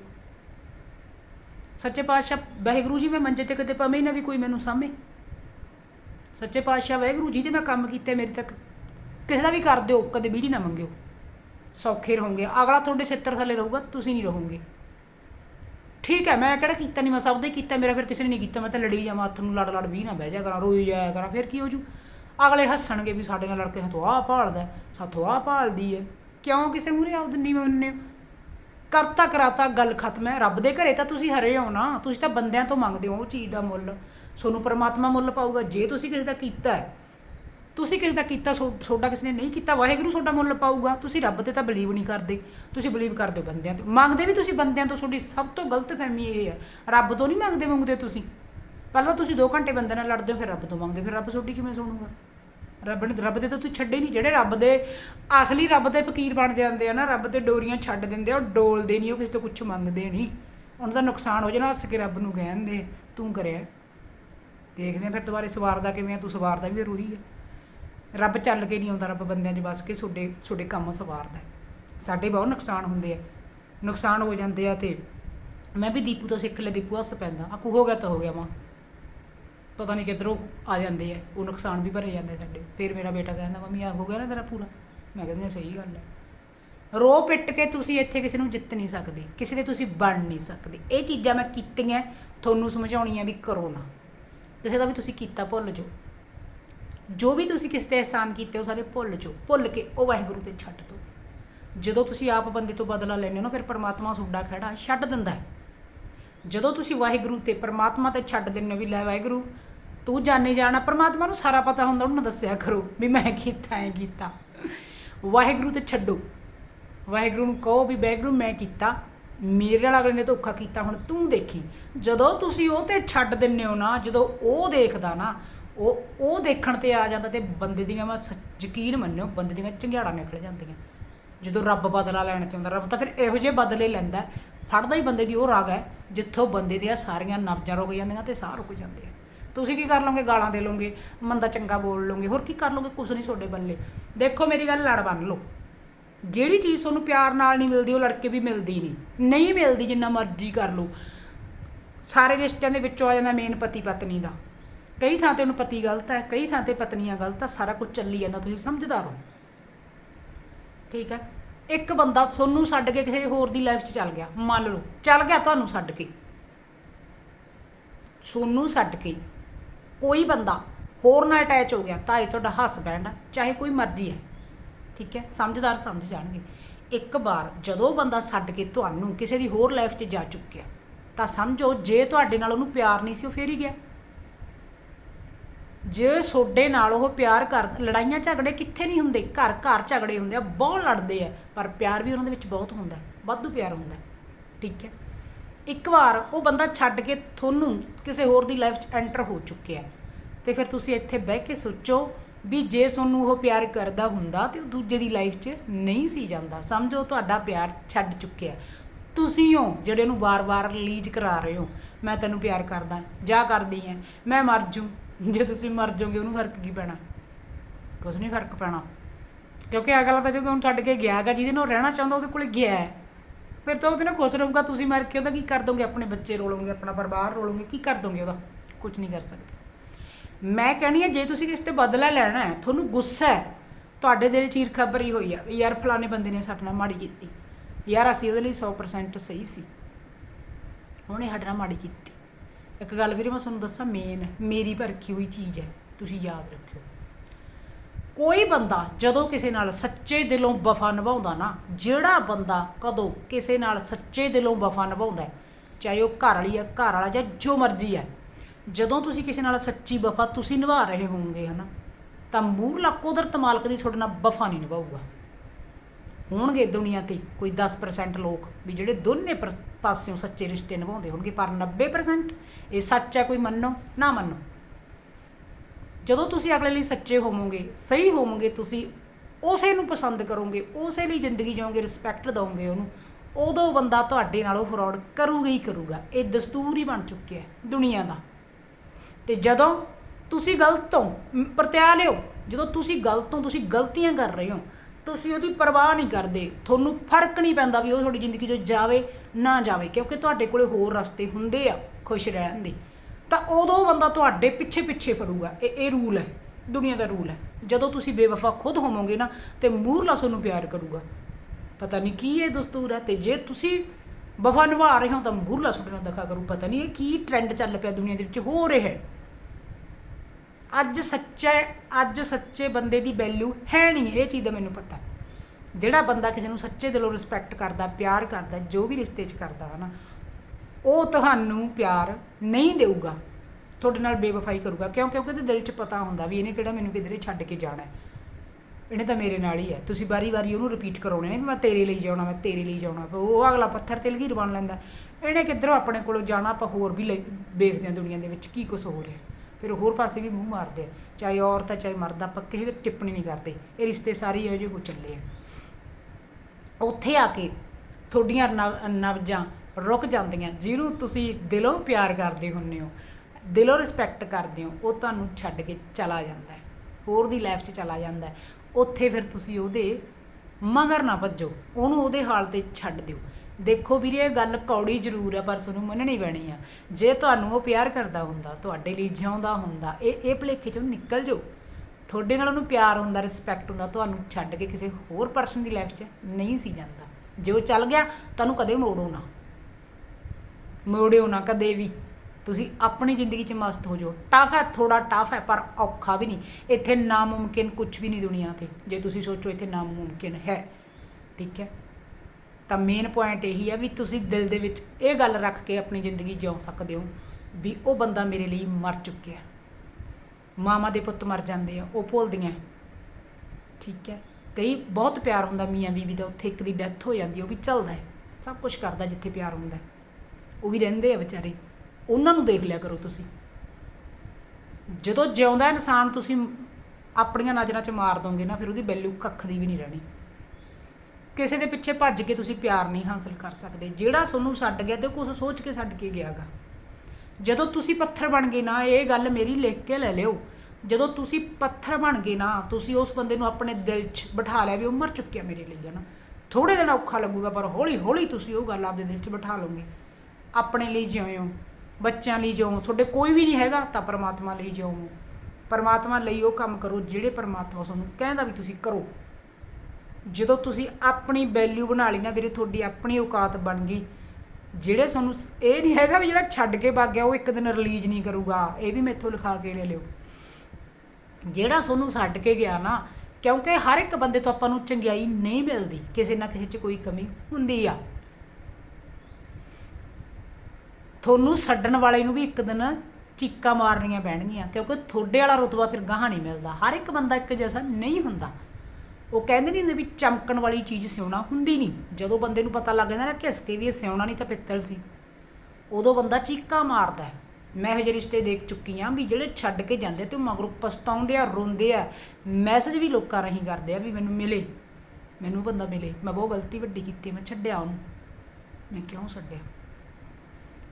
ਸੱਚੇ ਪਾਤਸ਼ਾਹ ਵਾਹਿਗੁਰੂ ਜੀ ਮੈਂ ਮੰਜੇ ਤੇ ਕਦੇ ਪਵੇਂ ਨਾ ਵੀ ਕੋਈ ਮੈਨੂੰ ਸਾਹਮਣੇ। ਸੱਚੇ ਪਾਤਸ਼ਾਹ ਵਾਹਿਗੁਰੂ ਜੀ ਦੇ ਮੈਂ ਕੰਮ ਕੀਤੇ ਮੇਰੇ ਤੱਕ। ਕਿਸੇ ਦਾ ਵੀ ਕਰ ਦਿਓ ਕਦੇ ਵੀੜੀ ਨਾ ਮੰਗਿਓ। ਸੌਖੇ ਰਹੋਗੇ। ਅਗਲਾ ਤੁਹਾਡੇ ਸਿੱਤਰ ਥੱਲੇ ਰਹੂਗਾ ਤੁਸੀਂ ਨਹੀਂ ਰਹੋਗੇ। ਠੀਕ ਹੈ, ਮੈਂ ਕਿਹੜਾ ਕੀਤਾ ਨਹੀਂ ਮੈਂ ਸਭ ਦਾ ਕੀਤਾ, ਮੇਰਾ ਫਿਰ ਕਿਸੇ ਨੇ ਨਹੀਂ ਕੀਤਾ, ਮੈਂ ਤਾਂ ਲੜੀ ਜਾਵਾਂ, ਹੱਥ ਨੂੰ ਲੜ ਲੜ ਵੀ ਨਾ ਬਹਿ ਜਾ ਕਰਾਂ, ਰੋਈ ਜਾਇਆ ਕਰਾਂ, ਫਿਰ ਕੀ ਹੋ ਜੂ? ਅਗਲੇ ਹੱਸਣਗੇ ਵੀ ਸਾਡੇ ਨਾਲ ਲੜ ਕੇ ਹੱਥੋਂ ਆਹ ਭਾਲਦਾ ਸਾਥੋਂ ਆਹ ਭਾਲਦੀ ਹੈ। ਕਿਉਂ ਕਿਸੇ ਮੂਹਰੇ ਆਪ ਮੈਂ ਮੰਨਨੇ ਕਰਤਾ ਕਰਾਤਾ, ਗੱਲ ਖਤਮ ਹੈ, ਰੱਬ ਦੇ ਘਰੇ ਤਾਂ ਤੁਸੀਂ ਹਰੇ ਹੋ ਨਾ, ਤੁਸੀਂ ਤਾਂ ਬੰਦਿਆਂ ਤੋਂ ਮੰਗਦੇ ਹੋ ਉਹ ਚੀਜ਼ ਦਾ ਮੁੱਲ। ਤੁਹਾਨੂੰ ਪਰਮਾਤਮਾ ਮੁੱਲ ਪਾਊਗਾ, ਜੇ ਤੁਸੀਂ ਕਿਸੇ ਦਾ ਕੀਤਾ ਹੈ। ਤੁਸੀਂ ਕਿਸੇ ਦਾ ਕੀਤਾ ਸੋ- ਤੁਹਾਡਾ ਕਿਸੇ ਨੇ ਨਹੀਂ ਕੀਤਾ, ਵਾਹਿਗੁਰੂ ਤੁਹਾਡਾ ਮੁੱਲ ਪਾਊਗਾ। ਤੁਸੀਂ ਰੱਬ ਤੇ ਤਾਂ ਬਲੀਵ ਨਹੀਂ ਕਰਦੇ। ਤੁਸੀਂ ਬਲੀਵ ਕਰਦੇ ਹੋ ਬੰਦਿਆਂ ਤੇ। ਮੰਗਦੇ ਵੀ ਤੁਸੀਂ ਬੰਦਿਆਂ ਤੋਂ, ਤੁਹਾਡੀ ਸਭ ਤੋਂ ਗਲਤ ਫਹਿਮੀ ਇਹ ਹੈ। ਰੱਬ ਤੋਂ ਨਹੀਂ ਮੰਗਦੇ ਮੰਗਦੇ ਤੁਸੀਂ। ਪਹਿਲਾਂ ਤੁਸੀਂ 2 ਘੰਟੇ ਬੰਦੇ ਨਾਲ ਲੜਦੇ ਹੋ, ਫਿਰ ਰੱਬ ਤੋਂ ਮੰਗਦੇ, ਫਿਰ ਰੱਬ ਤੁਹਾਡੀ ਕਿਵੇਂ ਸੁਣੂਗਾ? ਰੱਬ ਨੇ ਰੱਬ ਦੇ ਤਾਂ ਤੁਸੀਂ ਛੱਡੇ ਨਹੀਂ। ਜਿਹੜੇ ਰੱਬ ਦੇ ਅਸਲੀ ਰੱਬ ਦੇ ਫਕੀਰ ਬਣ ਜਾਂਦੇ ਆ ਨਾ, ਰੱਬ ਤੇ ਡੋਰੀਆਂ ਛੱਡ ਦਿੰਦੇ ਆ, ਉਹ ਡੋਲਦੇ ਨਹੀਂ, ਉਹ ਕਿਸੇ ਤੋਂ ਕੁਝ ਮੰਗਦੇ ਨਹੀਂ। ਉਹਨਾਂ ਦਾ ਨੁਕਸਾਨ ਹੋ ਜਾਣਾ, ਹੱਸ ਕੇ ਰੱਬ ਨੂੰ ਕਹਿੰਦੇ ਤੂੰ ਕਰਿਆ। ਦੇਖਦੇ ਆ ਫਿਰ ਦੁਬਾਰੇ ਸਵਾਰ ਦਾ ਕਿਵੇਂ ਆ, ਤੂੰ ਸਵਾਰ ਦਾ ਵੀ ਜ਼ਰੂਰੀ ਆ। ਰੱਬ ਚੱਲ ਕੇ ਨਹੀਂ ਆਉਂਦਾ ਰੱਬ ਬੰਦਿਆਂ 'ਚ ਬਸ ਕੇ ਤੁਹਾਡੇ ਤੁਹਾਡੇ ਕੰਮ ਸਵਾਰਦਾ ਸਾਡੇ ਬਹੁਤ ਨੁਕਸਾਨ ਹੁੰਦੇ ਆ। ਨੁਕਸਾਨ ਹੋ ਜਾਂਦੇ ਆ ਤੇ ਮੈਂ ਵੀ ਦੀਪੂ ਤੋਂ ਸਿੱਖ ਲਿਆ ਦੀਪੂ ਹੱਸ ਪੈਂਦਾ। ਆ ਕੋ ਹੋ ਗਿਆ ਤਾਂ ਹੋ ਗਿਆ ਮਾਂ। ਪਤਾ ਨਹੀਂ ਕਿੱਧਰੋਂ ਆ ਜਾਂਦੇ ਆ। ਉਹ ਨੁਕਸਾਨ ਵੀ ਭਰੇ ਜਾਂਦੇ ਸਾਡੇ। ਫਿਰ ਮੇਰਾ ਬੇਟਾ ਕਹਿੰਦਾ ਮੰਮੀ ਆ ਹੋ ਗਿਆ ਨਾ ਤੇਰਾ ਪੂਰਾ? ਮੈਂ ਕਹਿੰਦੀ ਹਾਂ, ਸਹੀ ਗੱਲ ਹੈ। ਰੋ ਪਿੱਟ ਕੇ ਤੁਸੀਂ ਇੱਥੇ ਕਿਸੇ ਨੂੰ ਜਿੱਤ ਨਹੀਂ ਸਕਦੇ। ਕਿਸੇ ਦੇ ਤੁਸੀਂ ਬਣ ਨਹੀਂ ਸਕਦੇ। ਇਹ ਚੀਜ਼ਾਂ ਮੈਂ ਕੀਤੀਆਂ ਤੁਹਾਨੂੰ ਸਮਝਾਉਣੀਆਂ ਵੀ ਕਰੋ ਨਾ। ਕਿਸੇ ਦਾ ਵੀ ਤੁਸੀਂ ਕੀਤਾ ਭੁੱਲ ਜਾਓ। ਜੋ ਵੀ ਤੁਸੀਂ ਕਿਸੇ ਤੇ ਅਹਿਸਾਨ ਕੀਤੇ ਉਹ ਸਾਰੇ ਭੁੱਲ ਜਾਓ, ਭੁੱਲ ਕੇ ਉਹ ਵਾਹਿਗੁਰੂ ਤੇ ਛੱਡ ਦਿਓ। ਜਦੋਂ ਤੁਸੀਂ ਆਪ ਬੰਦੇ ਤੋਂ ਬਦਲਾ ਲੈਂਦੇ ਹੋ ਨਾ, ਫਿਰ ਪਰਮਾਤਮਾ ਤੁਹਾਡਾ ਖੜਾ ਛੱਡ ਦਿੰਦਾ ਹੈ। ਜਦੋਂ ਤੁਸੀਂ ਵਾਹਿਗੁਰੂ ਤੇ ਪਰਮਾਤਮਾ ਤੇ ਛੱਡ ਦਿੰਦੇ ਹੋ ਵੀ ਲੈ ਵਾਹਿਗੁਰੂ, ਤੂੰ ਜਾਣੇ ਜਾਣਾ, ਪਰਮਾਤਮਾ ਨੂੰ ਸਾਰਾ ਪਤਾ ਹੁੰਦਾ, ਉਹਨੂੰ ਦੱਸਿਆ ਕਰੋ ਵੀ ਮੈਂ ਕੀਤਾ ਹੈ ਕੀਤਾ। ਵਾਹਿਗੁਰੂ ਤੇ ਛੱਡੋ। ਵਾਹਿਗੁਰੂ ਨੂੰ ਕਹੋ ਵੀ ਵਾਹਿਗੁਰੂ, ਮੈਂ ਕੀਤਾ। ਮੇਰੇ ਨਾਲ ਅਗਲੇ ਨੇ ਧੋਖਾ ਕੀਤਾ, ਹੁਣ ਤੂੰ ਦੇਖੀ। ਜਦੋਂ ਤੁਸੀਂ ਉਹ ਤੇ ਛੱਡ ਦਿੰਦੇ ਹੋ ਨਾ, ਜਦੋਂ ਉਹ ਦੇਖਦਾ ਨਾ ਉਹ ਉਹ ਦੇਖਣ ਤੇ ਆ ਜਾਂਦਾ ਤੇ ਬੰਦੇ ਦੀਆਂ ਮੈਂ ਸੱਚ- ਯਕੀਨ ਮੰਨਿਓ, ਬੰਦੇ ਦੀਆਂ ਚੰਗਿਆੜਾਂ ਨਿਕਲ ਜਾਂਦੀਆਂ। ਜਦੋਂ ਰੱਬ ਬਦਲਾ ਲੈਣ ਤੇ ਹੁੰਦਾ ਰੱਬ ਤਾਂ ਫਿਰ ਇਹੋ ਜਿਹੇ ਬਦਲੇ ਲੈਂਦਾ ਹੈ। ਫੜਦਾ ਹੀ ਬੰਦੇ ਦੀ ਉਹ ਰਾਗ ਹੈ, ਜਿੱਥੋਂ ਬੰਦੇ ਦੀਆਂ ਸਾਰੀਆਂ ਨਬਜ਼ਾਂ ਰੁਕ ਜਾਂਦੀਆਂ ਤੇ ਸਾਹ ਰੁਕ ਜਾਂਦੇ ਆ। ਤੁਸੀਂ ਕੀ ਕਰ ਲਓਗੇ? ਗਾਲਾਂ ਦੇ ਲਓਗੇ, ਮੰਦਾ ਚੰਗਾ ਬੋਲ ਲਓਗੇ, ਹੋਰ ਕੀ ਕਰ ਲਓਗੇ? ਕੁਛ ਨਹੀਂ ਤੁਹਾਡੇ ਬੱਲੇ ਦੇਖੋ ਮੇਰੀ ਗੱਲ, ਲੜ ਬੰਨ ਲਓ। ਜਿਹੜੀ ਚੀਜ਼ ਤੁਹਾਨੂੰ ਪਿਆਰ ਨਾਲ ਨਹੀਂ ਮਿਲਦੀ, ਉਹ ਲੜਕੇ ਵੀ ਮਿਲਦੀ ਨਹੀਂ ਨਹੀਂ ਮਿਲਦੀ ਜਿੰਨਾ ਮਰਜ਼ੀ ਕਰ ਲਓ। ਸਾਰੇ ਰਿਸ਼ਤਿਆਂ ਦੇ ਵਿੱਚੋਂ ਆ ਜਾਂਦਾ ਮੇਨ ਪਤੀ ਪਤਨੀ ਦਾ। ਕਈ ਥਾਂ ਤੇ ਉਹਨੂੰ ਪਤੀ ਗਲਤ ਹੈ, ਕਈ ਥਾਂ ਤੇ ਪਤਨੀਆਂ ਗਲਤ ਆ ਸਾਰਾ ਕੁਝ ਚੱਲੀ ਜਾਂਦਾ, ਤੁਸੀਂ ਸਮਝਦਾਰ ਹੋ ਠੀਕ ਹੈ? ਇੱਕ ਬੰਦਾ ਸੋਨੂੰ ਛੱਡ ਕੇ ਕਿਸੇ ਹੋਰ ਦੀ ਲਾਈਫ 'ਚ ਚੱਲ ਗਿਆ, ਮੰਨ ਲਓ, ਚੱਲ ਗਿਆ ਤੁਹਾਨੂੰ ਛੱਡ ਕੇ। ਸੋਨੂੰ ਛੱਡ ਕੇ ਕੋਈ ਬੰਦਾ ਹੋਰ ਨਾਲ ਅਟੈਚ ਹੋ ਗਿਆ, ਤਾਂ ਇਹ ਤੁਹਾਡਾ ਹਸਬੈਂਡ ਆ ਚਾਹੇ ਕੋਈ ਮਰਜ਼ੀ ਹੈ। ਠੀਕ ਹੈ? ਸਮਝਦਾਰ ਸਮਝ ਜਾਣਗੇ। ਇੱਕ ਵਾਰ ਜਦੋਂ ਬੰਦਾ ਛੱਡ ਕੇ ਤੁਹਾਨੂੰ ਕਿਸੇ ਦੀ ਹੋਰ ਲਾਈਫ 'ਚ ਜਾ ਚੁੱਕਿਆ, ਤਾਂ ਸਮਝੋ ਜੇ ਤੁਹਾਡੇ ਨਾਲ ਉਹਨੂੰ ਪਿਆਰ ਨਹੀਂ ਸੀ, ਉਹ ਫੇਰ ਹੀ ਗਿਆ। ਜੇ ਸੋਡੇ ਨਾਲ ਉਹ ਪਿਆਰ ਕਰ, ਲੜਾਈਆਂ ਝਗੜੇ ਕਿੱਥੇ ਨਹੀਂ ਹੁੰਦੇ? ਘਰ ਘਰ ਝਗੜੇ ਹੁੰਦੇ ਆ, ਬਹੁਤ ਲੜਦੇ ਆ, ਪਰ ਪਿਆਰ ਵੀ ਉਹਨਾਂ ਦੇ ਵਿੱਚ ਬਹੁਤ ਹੁੰਦਾ, ਵਾਧੂ ਪਿਆਰ ਹੁੰਦਾ, ਠੀਕ ਹੈ? ਇੱਕ ਵਾਰ ਉਹ ਬੰਦਾ ਛੱਡ ਕੇ ਤੁਹਾਨੂੰ ਕਿਸੇ ਹੋਰ ਦੀ ਲਾਈਫ 'ਚ ਐਂਟਰ ਹੋ ਚੁੱਕਿਆ ਤੇ ਫਿਰ ਤੁਸੀਂ ਇੱਥੇ ਬਹਿ ਕੇ ਸੋਚੋ ਵੀ ਜੇ ਤੁਹਾਨੂੰ ਉਹ ਪਿਆਰ ਕਰਦਾ ਹੁੰਦਾ ਤੇ ਉਹ ਦੂਜੇ ਦੀ ਲਾਈਫ 'ਚ ਨਹੀਂ ਸੀ ਜਾਂਦਾ, ਸਮਝੋ ਤੁਹਾਡਾ ਪਿਆਰ ਛੱਡ ਚੁੱਕਿਆ ਤੁਸੀਂ ਹੋ ਜਿਹੜੇ ਉਹਨੂੰ ਵਾਰ-ਵਾਰ ਰਿਲੀਜ਼ ਕਰਾ ਰਹੇ ਹੋ, ਮੈਂ ਤੈਨੂੰ ਪਿਆਰ ਕਰਦਾ, ਜਾਂ ਕਰਦੀ ਐ ਮੈਂ ਮਰ ਜੂ ਜੇ ਤੁਸੀਂ ਮਰ ਜਾਓਗੇ, ਉਹਨੂੰ ਫ਼ਰਕ ਕੀ ਪੈਣਾ? ਕੁਝ ਨਹੀਂ ਫ਼ਰਕ ਪੈਣਾ। ਕਿਉਂਕਿ ਅਗਲਾ ਤਾਂ ਜਦੋਂ ਉਹਨੂੰ ਛੱਡ ਕੇ ਗਿਆ ਹੈਗਾ, ਜਿਹਦੇ ਨਾਲ ਉਹ ਰਹਿਣਾ ਚਾਹੁੰਦਾ, ਉਹਦੇ ਕੋਲ ਗਿਆ ਹੈ। ਫਿਰ ਤਾਂ ਉਹਦੇ ਨਾਲ ਖੁਸ਼ ਰਹੂਗਾ, ਤੁਸੀਂ ਮਰ ਕੇ ਉਹਦਾ ਕੀ ਕਰ ਦੋਗੇ? ਆਪਣੇ ਬੱਚੇ ਰੋਲੋਗੇ ਆਪਣਾ ਪਰਿਵਾਰ ਰੋਲੋਗੇ ਕੀ ਕਰ ਦੋਗੇ ਉਹਦਾ? ਕੁਝ ਨਹੀਂ ਕਰ ਸਕਦੇ। ਮੈਂ ਕਹਿੰਦੀ ਹਾਂ ਜੇ ਤੁਸੀਂ ਕਿਸੇ ਤੇ ਬਦਲਾ ਲੈਣਾ ਹੈ, ਤੁਹਾਨੂੰ ਗੁੱਸਾ ਹੈ, ਤੁਹਾਡੇ ਦਿਲ ਚੀਰ ਈਰਖਾ ਭਰੀ ਹੋਈ ਆ ਵੀ ਯਾਰ ਫਲਾਣੇ ਬੰਦੇ ਨੇ ਸਾਡੇ ਨਾਲ ਮਾੜੀ ਕੀਤੀ। ਯਾਰ ਅਸੀਂ ਉਹਦੇ ਲਈ 100% ਸਹੀ ਸੀ। ਉਹਨੇ ਸਾਡੇ ਨਾਲ ਮਾੜੀ ਕੀਤੀ। ਇੱਕ ਗੱਲ ਵੀਰੇ ਮੈਂ ਤੁਹਾਨੂੰ ਦੱਸਾਂ ਮੇਨ ਮੇਰੀ ਪਰਖੀ ਹੋਈ ਚੀਜ਼ ਹੈ, ਤੁਸੀਂ ਯਾਦ ਰੱਖਿਓ। ਕੋਈ ਬੰਦਾ ਜਦੋਂ ਕਿਸੇ ਨਾਲ ਸੱਚੇ ਦਿਲੋਂ ਵਫਾ ਨਿਭਾਉਂਦਾ ਨਾ, ਜਿਹੜਾ ਬੰਦਾ ਕਦੋਂ ਕਿਸੇ ਨਾਲ ਸੱਚੇ ਦਿਲੋਂ ਵਫਾ ਨਿਭਾਉਂਦਾ ਚਾਹੇ ਉਹ ਘਰ ਵਾਲੀ ਹੈ, ਘਰ ਵਾਲਾ ਜਾਂ ਜੋ ਮਰਜ਼ੀ ਹੈ, ਜਦੋਂ ਤੁਸੀਂ ਕਿਸੇ ਨਾਲ ਸੱਚੀ ਵਫਾ ਤੁਸੀਂ ਨਿਭਾ ਰਹੇ ਹੋਵੋਗੇ ਹਨਾ, ਤਾਂ ਮੂਹਰਲਾ ਕੁਦਰਤ ਮਾਲਕ ਦੀ ਤੁਹਾਡੇ ਨਾਲ ਵਫਾ ਨਹੀਂ ਨਿਭਾਊਗਾ। ਹੋਣਗੇ ਦੁਨੀਆ ਤੇ ਕੋਈ 10% ਲੋਕ ਵੀ ਜਿਹੜੇ ਦੋਨੇ ਪਰਸ- ਪਾਸਿਓਂ ਸੱਚੇ ਰਿਸ਼ਤੇ ਨਿਭਾਉਂਦੇ ਹੋਣਗੇ, ਪਰ 90% ਇਹ ਸੱਚ ਹੈ, ਕੋਈ ਮੰਨੋ ਨਾ ਮੰਨੋ। ਜਦੋਂ ਤੁਸੀਂ ਅਗਲੇ ਲਈ ਸੱਚੇ ਹੋਵੋਗੇ, ਸਹੀ ਹੋਵੋਗੇ, ਤੁਸੀਂ ਉਸੇ ਨੂੰ ਪਸੰਦ ਕਰੋਗੇ, ਉਸੇ ਲਈ ਜ਼ਿੰਦਗੀ ਜਿਓਗੇ ਰਿਸਪੈਕਟ ਦਿਓਗੇ ਉਹਨੂੰ, ਉਦੋਂ ਬੰਦਾ ਤੁਹਾਡੇ ਨਾਲ ਉਹ ਫਰਾਡ ਕਰੂਗਾ ਹੀ ਕਰੂਗਾ। ਇਹ ਦਸਤੂਰ ਹੀ ਬਣ ਚੁੱਕਿਆ ਹੈ ਦੁਨੀਆ ਦਾ। ਤੇ ਜਦੋਂ ਤੁਸੀਂ ਗਲਤ ਹੋ ਪਰਤਿਆ ਲਿਓ, ਜਦੋਂ ਤੁਸੀਂ ਗਲਤ ਹੋ, ਤੁਸੀਂ ਗਲਤੀਆਂ ਕਰ ਰਹੇ ਹੋ ਤੁਸੀਂ ਉਹਦੀ ਪਰਵਾਹ ਨਹੀਂ ਕਰਦੇ। ਤੁਹਾਨੂੰ ਫ਼ਰਕ ਨਹੀਂ ਪੈਂਦਾ ਵੀ ਉਹ ਤੁਹਾਡੀ ਜ਼ਿੰਦਗੀ 'ਚੋਂ ਜਾਵੇ ਨਾ ਜਾਵੇ, ਕਿਉਂਕਿ ਤੁਹਾਡੇ ਕੋਲੇ ਹੋਰ ਰਸਤੇ ਹੁੰਦੇ ਆ ਖੁਸ਼ ਰਹਿਣ ਦੇ। ਤਾਂ ਉਦੋਂ ਬੰਦਾ ਤੁਹਾਡੇ ਪਿੱਛੇ ਪਿੱਛੇ ਫਰੂਗਾ ਇਹ ਇਹ ਰੂਲ ਹੈ। ਦੁਨੀਆ ਦਾ ਰੂਲ ਹੈ। ਜਦੋਂ ਤੁਸੀਂ ਬੇਵਫਾ ਖੁਦ ਹੋਵੋਗੇ ਨਾ, ਤੇ ਮੂਰਲਾ ਤੁਹਾਨੂੰ ਪਿਆਰ ਕਰੂਗਾ। ਪਤਾ ਨਹੀਂ ਕੀ ਇਹ ਦਸਤੂਰ ਹੈ, ਤੇ ਜੇ ਤੁਸੀਂ ਵਫਾ ਨਿਭਾ ਰਹੇ ਹੋ, ਤਾਂ ਮੂਹਰਲਾ ਤੁਹਾਡੇ ਨਾਲ ਦਿਖਾ ਕਰੂ। ਪਤਾ ਨਹੀਂ ਇਹ ਕੀ ਟ੍ਰੈਂਡ ਚੱਲ ਪਿਆ ਦੁਨੀਆ ਦੇ ਵਿੱਚ। ਹੋ ਰਿਹਾ ਹੈ। ਅੱਜ ਸੱਚਾ, ਅੱਜ ਸੱਚੇ ਬੰਦੇ ਦੀ ਵੈਲਿਊ ਹੈ ਨਹੀਂ, ਇਹ ਚੀਜ਼ ਦਾ ਮੈਨੂੰ ਪਤਾ। ਜਿਹੜਾ ਬੰਦਾ ਕਿਸੇ ਨੂੰ ਸੱਚੇ ਦਿਲੋਂ ਰਿਸਪੈਕਟ ਕਰਦਾ, ਪਿਆਰ ਕਰਦਾ, ਜੋ ਵੀ ਰਿਸ਼ਤੇ 'ਚ ਕਰਦਾ ਹੈ ਨਾ ਉਹ ਤੁਹਾਨੂੰ ਪਿਆਰ ਨਹੀਂ ਦੇਊਗਾ। ਤੁਹਾਡੇ ਨਾਲ ਬੇਵਫਾਈ ਕਰੂਗਾ ਕਿਉਂ ਕਿਉਂਕਿ ਉਹਦੇ ਦਿਲ 'ਚ ਪਤਾ ਹੁੰਦਾ ਵੀ ਇਹਨੇ ਕਿਹੜਾ ਮੈਨੂੰ ਕਿਧਰੇ ਛੱਡ ਕੇ ਜਾਣਾ ਹੈ। ਇਹਨੇ ਤਾਂ ਮੇਰੇ ਨਾਲ ਹੀ ਹੈ। ਤੁਸੀਂ ਵਾਰੀ-ਵਾਰੀ ਉਹਨੂੰ ਰਿਪੀਟ ਕਰਾਉਣੇ ਨੇ ਵੀ ਮੈਂ ਤੇਰੇ ਲਈ ਜਾਣਾ ਮੈਂ ਤੇਰੇ ਲਈ ਜਾਣਾ ਉਹ ਅਗਲਾ ਪੱਥਰ ਤੇ ਲਗੀਰ ਬਣ ਲੈਂਦਾ। ਇਹਨੇ ਕਿੱਧਰੋਂ ਆਪਣੇ ਕੋਲੋਂ ਜਾਣਾ, ਆਪਾਂ ਹੋਰ ਵੀ ਲੈ- ਵੇਖਦੇ ਹਾਂ ਦੁਨੀਆ ਦੇ ਵਿੱਚ ਕੀ ਕੁਝ ਹੋ ਰਿਹਾ। ਫਿਰ ਹੋਰ ਪਾਸੇ ਵੀ ਮੂੰਹ ਮਾਰਦੇ ਆ। ਚਾਹੇ ਔਰਤ ਹੈ ਚਾਹੇ ਮਰਦ ਆ, ਆਪਾਂ ਕਿਸੇ ਤੇ ਟਿੱਪਣੀ ਨਹੀਂ ਕਰਦੇ। ਇਹ ਰਿਸ਼ਤੇ ਸਾਰੇ ਇਹੋ ਜਿਹੇ ਹੋ ਚੱਲੇ ਆ। ਉੱਥੇ ਆ ਕੇ ਤੁਹਾਡੀਆਂ ਨਵ- ਨਬਜਾਂ ਰੁਕ ਜਾਂਦੀਆਂ। ਜਿਹਨੂੰ ਤੁਸੀਂ ਦਿਲੋਂ ਪਿਆਰ ਕਰਦੇ ਹੁੰਨੇ ਹੋ ਦਿਲੋਂ ਰਿਸਪੈਕਟ ਕਰਦੇ ਹੋ ਉਹ ਤੁਹਾਨੂੰ ਛੱਡ ਕੇ ਚਲਾ ਜਾਂਦਾ ਹੈ। ਹੋਰ ਦੀ ਲਾਈਫ 'ਚ ਚਲਾ ਜਾਂਦਾ ਹੈ। ਉੱਥੇ ਫਿਰ ਤੁਸੀਂ ਉਹਦੇ ਮਗਰ ਨਾ ਭੱਜੋ ਉਹਨੂੰ ਉਹਦੇ ਹਾਲ ਤੇ ਛੱਡ ਦਿਓ। ਦੇਖੋ ਵੀਰੇ, ਇਹ ਗੱਲ ਕੌੜੀ ਜ਼ਰੂਰ ਹੈ ਪਰ ਤੁਹਾਨੂੰ ਮੰਨਣੀ ਪੈਣੀ ਆ। ਜੇ ਤੁਹਾਨੂੰ ਉਹ ਪਿਆਰ ਕਰਦਾ ਹੁੰਦਾ, ਤੁਹਾਡੇ ਲਈ ਜਿਉਂਦਾ ਹੁੰਦਾ, ਇਹ ਇਹ ਭੁਲੇਖੇ ਚੋਂ ਨਿਕਲ ਜਾਓ। ਤੁਹਾਡੇ ਨਾਲ ਉਹਨੂੰ ਪਿਆਰ ਹੁੰਦਾ ਰਿਸਪੈਕਟ ਹੁੰਦਾ, ਤੁਹਾਨੂੰ ਛੱਡ ਕੇ ਕਿਸੇ ਹੋਰ ਪਰਸਨ ਦੀ ਲਾਈਫ 'ਚ ਨਹੀਂ ਸੀ ਜਾਂਦਾ। ਜੇ ਉਹ ਚੱਲ ਗਿਆ, ਤੁਹਾਨੂੰ ਕਦੇ ਮੋੜੋ ਨਾ। ਮੋੜਿਓ ਨਾ ਕਦੇ ਵੀ। ਤੁਸੀਂ ਆਪਣੀ ਜ਼ਿੰਦਗੀ 'ਚ ਮਸਤ ਹੋ ਜਾਓ। ਟਫ ਹੈ ਥੋੜਾ ਟਫ ਹੈ, ਪਰ ਔਖਾ ਵੀ ਨਹੀਂ। ਇੱਥੇ ਨਾਮੁਮਕਿਨ ਕੁਝ ਵੀ ਨਹੀਂ ਦੁਨੀਆ ਤੇ। ਜੇ ਤੁਸੀਂ ਸੋਚੋ, ਇੱਥੇ ਨਾਮੁਮਕਿਨ ਹੈ। ਠੀਕ ਹੈ? ਤਾਂ ਮੇਨ ਪੁਆਇੰਟ ਇਹੀ ਹੈ ਵੀ ਤੁਸੀਂ ਦਿਲ ਦੇ ਵਿੱਚ ਇਹ ਗੱਲ ਰੱਖ ਕੇ ਆਪਣੀ ਜ਼ਿੰਦਗੀ ਜਿਉ ਸਕਦੇ ਹੋ ਵੀ ਉਹ ਬੰਦਾ ਮੇਰੇ ਲਈ ਮਰ ਚੁੱਕਿਆ ਮਾਮਾ ਦੇ ਪੁੱਤ ਮਰ ਜਾਂਦੇ ਆ, ਉਹ ਭੁੱਲਦੀਆਂ ਠੀਕ ਹੈ? ਕਈ ਬਹੁਤ ਪਿਆਰ ਹੁੰਦਾ ਮੀਆਂ ਬੀਵੀ ਦਾ, ਉੱਥੇ ਇੱਕ ਦੀ ਡੈਥ ਹੋ ਜਾਂਦੀ, ਉਹ ਵੀ ਚੱਲਦਾ ਹੈ। ਸਭ ਕੁਝ ਕਰਦਾ ਜਿੱਥੇ ਪਿਆਰ ਹੁੰਦਾ ਉਹ ਵੀ ਰਹਿੰਦੇ ਆ ਵਿਚਾਰੇ। ਉਹਨਾਂ ਨੂੰ ਦੇਖ ਲਿਆ ਕਰੋ ਤੁਸੀਂ। ਜਦੋਂ ਜਿਉਂਦਾ ਇਨਸਾਨ, ਤੁਸੀਂ ਆਪਣੀਆਂ ਨਜ਼ਰਾਂ 'ਚ ਮਾਰ ਦੋਗੇ ਨਾ, ਫਿਰ ਉਹਦੀ ਵੈਲਿਊ ਕੱਖ ਦੀ ਵੀ ਨਹੀਂ ਰਹਿਣੀ। ਕਿਸੇ ਦੇ ਪਿੱਛੇ ਭੱਜ ਕੇ ਤੁਸੀਂ ਪਿਆਰ ਨਹੀਂ ਹਾਸਲ ਕਰ ਸਕਦੇ। ਜਿਹੜਾ ਤੁਹਾਨੂੰ ਛੱਡ ਗਿਆ ਤੇ ਕੁਝ ਸੋਚ ਕੇ ਛੱਡ ਕੇ ਗਿਆਗਾ। ਜਦੋਂ ਤੁਸੀਂ ਪੱਥਰ ਬਣ ਗਏ ਨਾ, ਇਹ ਗੱਲ ਮੇਰੀ ਲਿਖ ਕੇ ਲੈ ਲਿਓ। ਜਦੋਂ ਤੁਸੀਂ ਪੱਥਰ ਬਣ ਗਏ ਨਾ, ਤੁਸੀਂ ਉਸ ਬੰਦੇ ਨੂੰ ਆਪਣੇ ਦਿਲ 'ਚ ਬਿਠਾ ਲਿਆ ਵੀ ਉਹ ਮਰ ਚੁੱਕਿਆ ਮੇਰੇ ਲਈ ਹੈ ਨਾ ਥੋੜੇ ਦਿਨ ਔਖਾ ਲੱਗੂਗਾ, ਪਰ ਹੌਲੀ ਹੌਲੀ ਤੁਸੀਂ ਉਹ ਗੱਲ ਆਪਣੇ ਦਿਲ 'ਚ ਬਿਠਾ ਲਓਗੇ। ਆਪਣੇ ਲਈ ਜਿਉਂ ਬੱਚਿਆਂ ਲਈ ਜਿਉਂ ਤੁਹਾਡੇ ਕੋਈ ਵੀ ਨਹੀਂ ਹੈਗਾ ਤਾਂ ਪਰਮਾਤਮਾ ਲਈ ਜਿਉਂ ਪਰਮਾਤਮਾ ਲਈ ਉਹ ਕੰਮ ਕਰੋ, ਜਿਹੜੇ ਪਰਮਾਤਮਾ ਤੁਹਾਨੂੰ ਕਹਿੰਦਾ ਵੀ ਤੁਸੀਂ ਕਰੋ। ਜਦੋਂ ਤੁਸੀਂ ਆਪਣੀ ਵੈਲਿਊ ਬਣਾ ਲਈ ਨਾ ਵੀਰੇ, ਤੁਹਾਡੀ ਆਪਣੀ ਔਕਾਤ ਬਣ ਗਈ। ਜਿਹੜੇ ਤੁਹਾਨੂੰ ਇਹ ਨਹੀਂ ਹੈਗਾ ਵੀ ਜਿਹੜਾ ਛੱਡ ਕੇ ਵਗ ਗਿਆ, ਉਹ ਇੱਕ ਦਿਨ ਰਿਲੀਜ਼ ਨਹੀਂ ਕਰੂਗਾ। ਇਹ ਵੀ ਮੈਥੋਂ ਲਿਖਾ ਕੇ ਲੈ ਲਿਓ। ਜਿਹੜਾ ਤੁਹਾਨੂੰ ਛੱਡ ਕੇ ਗਿਆ ਨਾ, ਕਿਉਂਕਿ ਹਰ ਇੱਕ ਬੰਦੇ ਤੋਂ ਆਪਾਂ ਨੂੰ ਚੰਗਿਆਈ ਨਹੀਂ ਮਿਲਦੀ, ਕਿਸੇ ਨਾ ਕਿਸੇ 'ਚ ਕੋਈ ਕਮੀ ਹੁੰਦੀ ਆ। ਤੁਹਾਨੂੰ ਛੱਡਣ ਵਾਲੇ ਨੂੰ ਵੀ ਇੱਕ ਦਿਨ ਚੀਕਾਂ ਮਾਰਨੀਆਂ ਪੈਣਗੀਆਂ, ਕਿਉਂਕਿ ਤੁਹਾਡੇ ਵਾਲਾ ਰੁਤਬਾ ਫਿਰ ਗਾਹਾਂ ਨਹੀਂ ਮਿਲਦਾ। ਹਰ ਇੱਕ ਬੰਦਾ ਇੱਕ ਜੈਸਾ ਨਹੀਂ ਹੁੰਦਾ। ਉਹ ਕਹਿੰਦੇ ਨਹੀਂ ਹੁੰਦੇ ਵੀ ਚਮਕਣ ਵਾਲੀ ਚੀਜ਼ ਸਿਉਣਾ ਹੁੰਦੀ ਨਹੀਂ। ਜਦੋਂ ਬੰਦੇ ਨੂੰ ਪਤਾ ਲੱਗ ਜਾਂਦਾ ਨਾ ਘਿਸ ਕੇ ਵੀ ਇਹ ਸਿਉਣਾ ਨਹੀਂ ਤਾਂ ਪਿੱਤਲ ਸੀ। ਉਦੋਂ ਬੰਦਾ ਚੀਕਾਂ ਮਾਰਦਾ ਹੈ। ਮੈਂ ਇਹੋ ਜਿਹੇ ਰਿਸ਼ਤੇ ਦੇਖ ਚੁੱਕੀ ਆ ਵੀ ਜਿਹੜੇ ਛੱਡ ਕੇ ਜਾਂਦੇ ਤੇ ਮਗਰੋਂ ਪਛਤਾਉਂਦੇ ਆ, ਰੋਂਦੇ ਆ ਮੈਸੇਜ ਵੀ ਲੋਕਾਂ ਰਾਹੀਂ ਕਰਦੇ ਆ ਵੀ ਮੈਨੂੰ ਮਿਲੇ। ਮੈਨੂੰ ਬੰਦਾ ਮਿਲੇ। ਮੈਂ ਬਹੁਤ ਗਲਤੀ ਵੱਡੀ ਕੀਤੀ, ਮੈਂ ਛੱਡਿਆ ਉਹਨੂੰ। ਮੈਂ ਕਿਉਂ ਛੱਡਿਆ?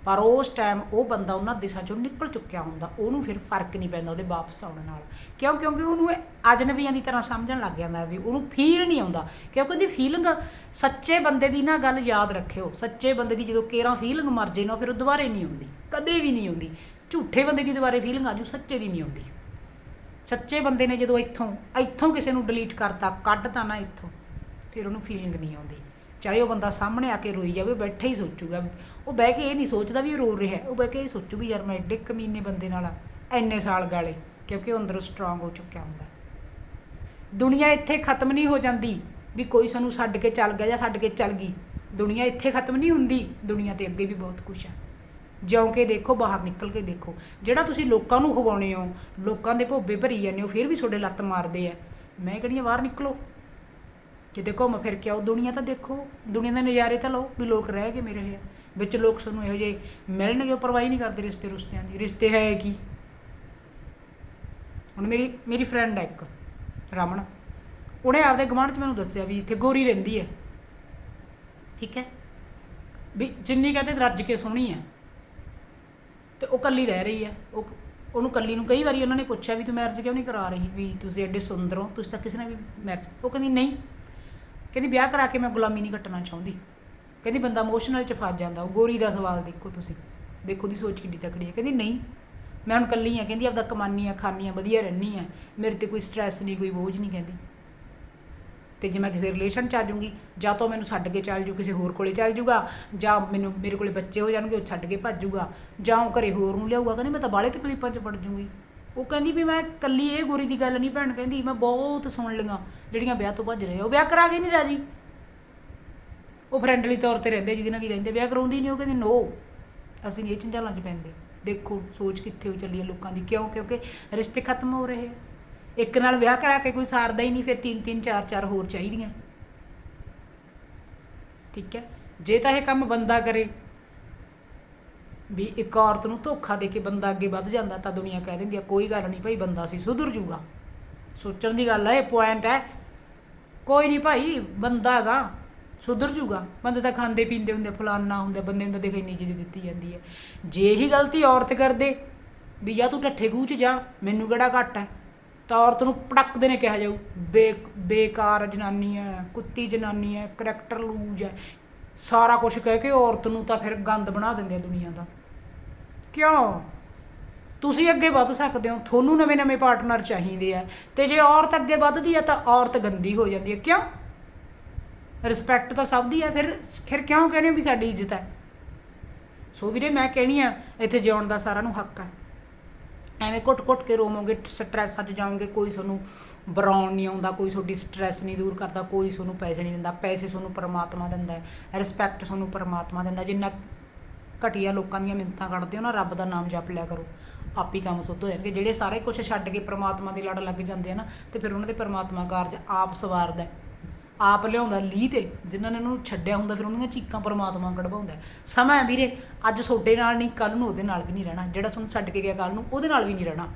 ਪਰ ਉਸ ਟਾਈਮ ਉਹ ਬੰਦਾ ਉਹਨਾਂ ਦਿਸ਼ਾ ਚੋਂ ਨਿਕਲ ਚੁੱਕਿਆ ਹੁੰਦਾ, ਉਹਨੂੰ ਫਿਰ ਫ਼ਰਕ ਨਹੀਂ ਪੈਂਦਾ ਉਹਦੇ ਵਾਪਸ ਆਉਣ ਨਾਲ। ਕਿਉਂ? ਕਿਉਂਕਿ ਉਹਨੂੰ ਅਜਨਬੀਆਂ ਦੀ ਤਰ੍ਹਾਂ ਸਮਝਣ ਲੱਗ ਜਾਂਦਾ ਵੀ ਉਹਨੂੰ ਫੀਲ ਨਹੀਂ ਆਉਂਦਾ। ਕਿਉਂਕਿ ਉਹਦੀ ਫੀਲਿੰਗ ਸੱਚੇ ਬੰਦੇ ਦੀ ਨਾ ਗੱਲ ਯਾਦ ਰੱਖਿਓ। ਸੱਚੇ ਬੰਦੇ ਦੀ ਜਦੋਂ ਕੇਰਾਂ ਫੀਲਿੰਗ ਮਰ ਜੇ ਨਾ, ਫਿਰ ਉਹ ਦੁਬਾਰੇ ਨਹੀਂ ਆਉਂਦੀ। ਕਦੇ ਵੀ ਨਹੀਂ ਆਉਂਦੀ। ਝੂਠੇ ਬੰਦੇ ਦੀ ਦੁਬਾਰੇ ਫੀਲਿੰਗ ਆਜੂ ਸੱਚੇ ਦੀ ਨਹੀਂ ਆਉਂਦੀ। ਸੱਚੇ ਬੰਦੇ ਨੇ ਜਦੋਂ ਇੱਥੋਂ ਇੱਥੋਂ ਕਿਸੇ ਨੂੰ ਡਿਲੀਟ ਕਰਤਾ, ਕੱਢਤਾ ਨਾ ਇੱਥੋਂ, ਫਿਰ ਉਹਨੂੰ ਫੀਲਿੰਗ ਨਹੀਂ ਆਉਂਦੀ। ਚਾਹੇ ਉਹ ਬੰਦਾ ਸਾਹਮਣੇ ਆ ਕੇ ਰੋਈ ਜਾਵੇ, ਬੈਠਾ ਹੀ ਸੋਚੂਗਾ। ਉਹ ਬਹਿ ਕੇ ਇਹ ਨਹੀਂ ਸੋਚਦਾ ਵੀ ਇਹ ਰੋ ਰਿਹਾ ਉਹ ਬਹਿ ਕੇ ਇਹ ਸੋਚੂ ਵੀ ਯਾਰ ਮੈਂ ਐਡੇ ਕਮੀਨੇ ਬੰਦੇ ਨਾਲ ਐਨੇ ਸਾਲ ਗਾਲੇ, ਕਿਉਂਕਿ ਉਹ ਅੰਦਰੋਂ ਸਟਰੋਂਗ ਹੋ ਚੁੱਕਿਆ ਹੁੰਦਾ। ਦੁਨੀਆ ਇੱਥੇ ਖਤਮ ਨਹੀਂ ਹੋ ਜਾਂਦੀ ਵੀ ਕੋਈ ਸਾਨੂੰ ਛੱਡ ਕੇ ਚੱਲ ਗਿਆ ਜਾਂ ਛੱਡ ਕੇ ਚੱਲ ਗਈ। ਦੁਨੀਆ ਇੱਥੇ ਖਤਮ ਨਹੀਂ ਹੁੰਦੀ, ਦੁਨੀਆ ਤੇ ਅੱਗੇ ਵੀ ਬਹੁਤ ਕੁਝ ਹੈ ਜਿਉਂ ਕੇ ਦੇਖੋ, ਬਾਹਰ ਨਿਕਲ ਕੇ ਦੇਖੋ। ਜਿਹੜਾ ਤੁਸੀਂ ਲੋਕਾਂ ਨੂੰ ਖਵਾਉਣੇ ਹੋ, ਲੋਕਾਂ ਦੇ ਭੋਬੇ ਭਰੀ ਜਾਂਦੇ ਹੋ, ਫਿਰ ਵੀ ਤੁਹਾਡੇ ਲੱਤ ਮਾਰਦੇ ਆ। ਮੈਂ ਕਹਿੰਦੀ ਹਾਂ ਬਾਹਰ ਨਿਕਲੋ। ਕਿਤੇ ਘੁੰਮ ਫਿਰ ਕੇ ਆਓ ਦੁਨੀਆ ਤਾਂ ਦੇਖੋ, ਦੁਨੀਆ ਦੇ ਨਜ਼ਾਰੇ ਤਾਂ ਲਓ ਵੀ ਲੋਕ ਰਹਿ ਗਏ ਮੇਰੇ ਹੈ ਵਿੱਚ ਲੋਕ ਸਾਨੂੰ ਇਹੋ ਜਿਹੇ ਮਿਲਣਗੇ ਪਰਵਾਹੀ ਨਹੀਂ ਕਰਦੇ ਰਿਸ਼ਤੇ ਰੁਸ਼ਤਿਆਂ ਦੀ। ਰਿਸ਼ਤੇ ਹੈ ਕੀ? ਹੁਣ ਮੇਰੀ ਮੇਰੀ ਫਰੈਂਡ ਹੈ ਇੱਕ, ਰਮਨ। ਉਹਨੇ ਆਪਦੇ ਗਵਾਂਢ 'ਚ ਮੈਨੂੰ ਦੱਸਿਆ ਵੀ ਇੱਥੇ ਗੋਰੀ ਰਹਿੰਦੀ ਹੈ ਠੀਕ ਹੈ? ਵੀ ਜਿੰਨੀ ਕਹਿੰਦੇ ਰੱਜ ਕੇ ਸੋਹਣੀ ਹੈ ਤੇ ਉਹ ਕੱਲੀ ਰਹਿ ਰਹੀ ਹੈ ਉਹ, ਉਹਨੂੰ ਕੱਲੀ ਨੂੰ ਕਈ ਵਾਰੀ ਉਹਨਾਂ ਨੇ ਪੁੱਛਿਆ ਵੀ ਤੂੰ ਮੈਰਿਜ ਕਿਉਂ ਨਹੀਂ ਕਰਾ ਰਹੀ? ਵੀ ਤੁਸੀਂ ਐਡੇ ਸੁੰਦਰ ਹੋ, ਤੁਸੀਂ ਤਾਂ ਕਿਸੇ ਨੇ ਵੀ ਮੈਰਿਜ ਉਹ ਕਹਿੰਦੀ, ਨਹੀਂ ਕਹਿੰਦੀ ਵਿਆਹ ਕਰਾ ਕੇ ਮੈਂ ਗੁਲਾਮੀ ਨਹੀਂ ਕੱਟਣਾ ਚਾਹੁੰਦੀ। ਕਹਿੰਦੀ ਬੰਦਾ ਇਮੋਸ਼ਨਲ ਚ ਫਸ ਜਾਂਦਾ, ਉਹ ਗੋਰੀ ਦਾ ਸਵਾਲ ਦੇਖੋ ਤੁਸੀਂ। ਦੇਖੋ ਦੀ ਸੋਚ ਕਿੱਡੀ ਤਕੜੀ ਹੈ। ਕਹਿੰਦੀ ਨਹੀਂ, ਮੈਂ ਹੁਣ ਕੱਲੀ ਆ ਕਹਿੰਦੀ ਆਪਦਾ ਕਮਾਨੀ ਆ ਖਾਨੀ ਆ ਵਧੀਆ ਰਹਿਣੀ ਆ ਮੇਰੇ ਤੇ ਕੋਈ ਸਟ੍ਰੈਸ ਨਹੀਂ, ਕੋਈ ਬੋਝ ਨਹੀਂ ਕਹਿੰਦੀ। ਤੇ ਜੇ ਮੈਂ ਕਿਸੇ ਰਿਲੇਸ਼ਨ ਚ ਆ ਜਾਊਂਗੀ, ਜਾਂ ਤਾਂ ਉਹ ਮੈਨੂੰ ਛੱਡ ਕੇ ਚੱਲ ਜੂ, ਕਿਸੇ ਹੋਰ ਕੋਲੇ ਚੱਲ ਜੂਗਾ, ਜਾਂ ਮੈਨੂੰ ਮੇਰੇ ਕੋਲੇ ਬੱਚੇ ਹੋ ਜਾਣਗੇ, ਉਹ ਛੱਡ ਕੇ ਭੱਜ ਜੂਗਾ, ਜਾਂ ਉਹ ਘਰੇ ਹੋਰ ਨੂੰ ਲਿਆਊਗਾ। ਕਹਿੰਦੀ ਮੈਂ ਤਾਂ ਬਾਲੇ ਤਕਲੀਫਾਂ ਚ ਪੜ ਜੂੰਗੀ। ਉਹ ਕਹਿੰਦੀ ਵੀ ਮੈਂ ਕੱਲੀ ਇਹ ਗੋਰੀ ਦੀ ਗੱਲ ਨਹੀਂ ਭੈਣ ਕਹਿੰਦੀ, ਮੈਂ ਬਹੁਤ ਸੁਣ ਲਈਆਂ ਜਿਹੜੀਆਂ ਵਿਆਹ ਤੋਂ ਭੱਜ ਰਹੇ ਉਹ ਵਿਆਹ ਕਰਾ ਕੇ ਨਹੀਂ ਰਾਜੀ? ਉਹ ਫਰੈਂਡਲੀ ਤੌਰ ਤੇ ਰਹਿੰਦੇ, ਜਿਹਦੇ ਨਾਲ ਵੀ ਰਹਿੰਦੇ। ਵਿਆਹ ਕਰਾਉਂਦੀ ਨਹੀਂ, ਉਹ ਕਹਿੰਦੇ ਨੋ ਅਸੀਂ ਨਹੀਂ ਇਹ ਝੰਜਲਾਂ 'ਚ ਪੈਂਦੇ। ਦੇਖੋ, ਸੋਚ ਕਿੱਥੇ ਹੋ ਚੱਲੀ ਹੈ ਲੋਕਾਂ ਦੀ। ਕਿਉਂ? ਕਿਉਂਕਿ ਰਿਸ਼ਤੇ ਖਤਮ ਹੋ ਰਹੇ ਆ। ਇੱਕ ਨਾਲ ਵਿਆਹ ਕਰਾ ਕੇ ਕੋਈ ਸਾਰਦਾ ਹੀ ਨਹੀਂ, ਫਿਰ ਤਿੰਨ ਤਿੰਨ, ਚਾਰ ਚਾਰ ਹੋਰ ਚਾਹੀਦੀਆਂ। ਠੀਕ ਹੈ? ਜੇ ਤਾਂ ਇਹ ਕੰਮ ਬੰਦਾ ਕਰੇ ਵੀ ਇੱਕ ਔਰਤ ਨੂੰ ਧੋਖਾ ਦੇ ਕੇ ਬੰਦਾ ਅੱਗੇ ਵੱਧ ਜਾਂਦਾ ਤਾਂ ਦੁਨੀਆ ਕਹਿ ਦਿੰਦੀ ਆ, ਕੋਈ ਗੱਲ ਨਹੀਂ ਭਾਈ, ਬੰਦਾ ਸੀ, ਸੁਧਰ ਜੂਗਾ। ਸੋਚਣ ਦੀ ਗੱਲ ਹੈ ਇਹ ਪੁਆਇੰਟ ਹੈ। ਕੋਈ ਨਹੀਂ ਭਾਈ, ਬੰਦਾ ਹੈਗਾ, ਸੁਧਰ ਜੂਗਾ। ਬੰਦੇ ਤਾਂ ਖਾਂਦੇ ਪੀਂਦੇ ਹੁੰਦੇ, ਫਲਾਨਾ ਹੁੰਦਾ, ਬੰਦੇ ਨੂੰ ਤਾਂ ਦੇਖ ਇੰਨੀ ਚੀਜ਼ ਦਿੱਤੀ ਜਾਂਦੀ ਹੈ। ਜੇ ਹੀ ਗਲਤੀ ਔਰਤ ਕਰਦੇ, ਵੀ ਜਾਂ ਤੂੰ ਠੱਠੇ ਖੂਹ ਚ ਜਾ, ਮੈਨੂੰ ਕਿਹੜਾ ਘੱਟ ਹੈ? ਤਾਂ ਔਰਤ ਨੂੰ ਪਟਕਦੇ ਨੇ ਕਿਹਾ ਜਾਊ। ਬੇ, ਬੇਕਾਰ ਜਨਾਨੀ ਹੈ, ਕੁੱਤੀ ਜਨਾਨੀ ਹੈ ਕਰੈਕਟਰ ਲੂਜ ਹੈ। ਸਾਰਾ ਕੁਝ ਕਹਿ ਕੇ ਔਰਤ ਨੂੰ ਤਾਂ ਫਿਰ ਗੰਦ ਬਣਾ ਦਿੰਦੇ ਆ ਦੁਨੀਆ ਦਾ। ਕਿਉਂ? ਤੁਸੀਂ ਅੱਗੇ ਵੱਧ ਸਕਦੇ ਹੋ, ਤੁਹਾਨੂੰ ਨਵੇਂ-ਨਵੇਂ ਪਾਰਟਨਰ ਚਾਹੀਦੇ ਆ। ਤੇ ਜੇ ਔਰਤ ਅੱਗੇ ਵੱਧਦੀ ਹੈ ਤਾਂ ਔਰਤ ਗੰਦੀ ਹੋ ਜਾਂਦੀ ਹੈ ਕਿਉਂ? ਰਿਸਪੈਕਟ ਤਾਂ ਸਭ ਦੀ ਹੈ ਫਿਰ ਫਿਰ ਕਿਉਂ ਕਹਿੰਦੇ ਵੀ ਸਾਡੀ ਇੱਜ਼ਤ ਹੈ? ਸੋ ਵੀਰੇ, ਮੈਂ ਕਹਿਣੀ ਆ, ਇੱਥੇ ਜਿਉਣ ਦਾ ਸਾਰਿਆਂ ਨੂੰ ਹੱਕ ਹੈ ਐਵੇਂ ਘੁੱਟ-ਘੁੱਟ ਕੇ ਰੋਵੋਗੇ ਸਟ੍ਰੈਸਾਂ 'ਚ ਜਾਓਗੇ, ਕੋਈ ਤੁਹਾਨੂੰ ਬਰਾਉਣ ਨਹੀਂ ਆਉਂਦਾ, ਕੋਈ ਤੁਹਾਡੀ ਸਟ੍ਰੈਸ ਨਹੀਂ ਦੂਰ ਕਰਦਾ, ਕੋਈ ਤੁਹਾਨੂੰ ਪੈਸੇ ਨਹੀਂ ਦਿੰਦਾ, ਪੈਸੇ ਤੁਹਾਨੂੰ ਪਰਮਾਤਮਾ ਦਿੰਦਾ ਹੈ। ਰਿਸਪੈਕਟ ਤੁਹਾਨੂੰ ਪਰਮਾਤਮਾ ਦਿੰਦਾ, ਜਿੰਨਾ ਘਟੀਆ ਲੋਕਾਂ ਦੀਆਂ ਮਿੰਤਾਂ ਕੱਢਦੇ ਹੋ ਨਾ, ਰੱਬ ਦਾ ਨਾਮ ਜਪ ਲਿਆ ਕਰੋ। ਆਪ ਹੀ ਕੰਮ ਸੁੱਧ ਹੋ ਜਾਣਗੇ। ਜਿਹੜੇ ਸਾਰੇ ਕੁਝ ਛੱਡ ਕੇ ਪਰਮਾਤਮਾ ਦੇ ਲੜ ਲੱਗ ਜਾਂਦੇ ਆ ਨਾ, ਤੇ ਫਿਰ ਉਹਨਾਂ ਦੇ ਪਰਮਾਤਮਾ ਕਾਰਜ ਆਪ ਸਵਾਰਦਾ ਆਪ ਲਿਆਉਂਦਾ ਲੀਹ ਤੇ, ਜਿਨ੍ਹਾਂ ਨੇ ਉਹਨੂੰ ਛੱਡਿਆ ਹੁੰਦਾ, ਫਿਰ ਉਹਨਾਂ ਦੀਆਂ ਚੀਕਾਂ ਪਰਮਾਤਮਾ ਕਢਵਾਉਂਦਾ ਸਮਾਂ ਹੈ ਵੀਰੇ, ਅੱਜ ਤੁਹਾਡੇ ਨਾਲ ਨਹੀਂ ਕੱਲ ਨੂੰ ਉਹਦੇ ਨਾਲ ਵੀ ਨਹੀਂ ਰਹਿਣਾ। ਜਿਹੜਾ ਤੁਹਾਨੂੰ ਛੱਡ ਕੇ ਗਿਆ ਕੱਲ ਨੂੰ, ਉਹਦੇ ਨਾਲ ਵੀ ਨਹੀਂ ਰਹਿਣਾ।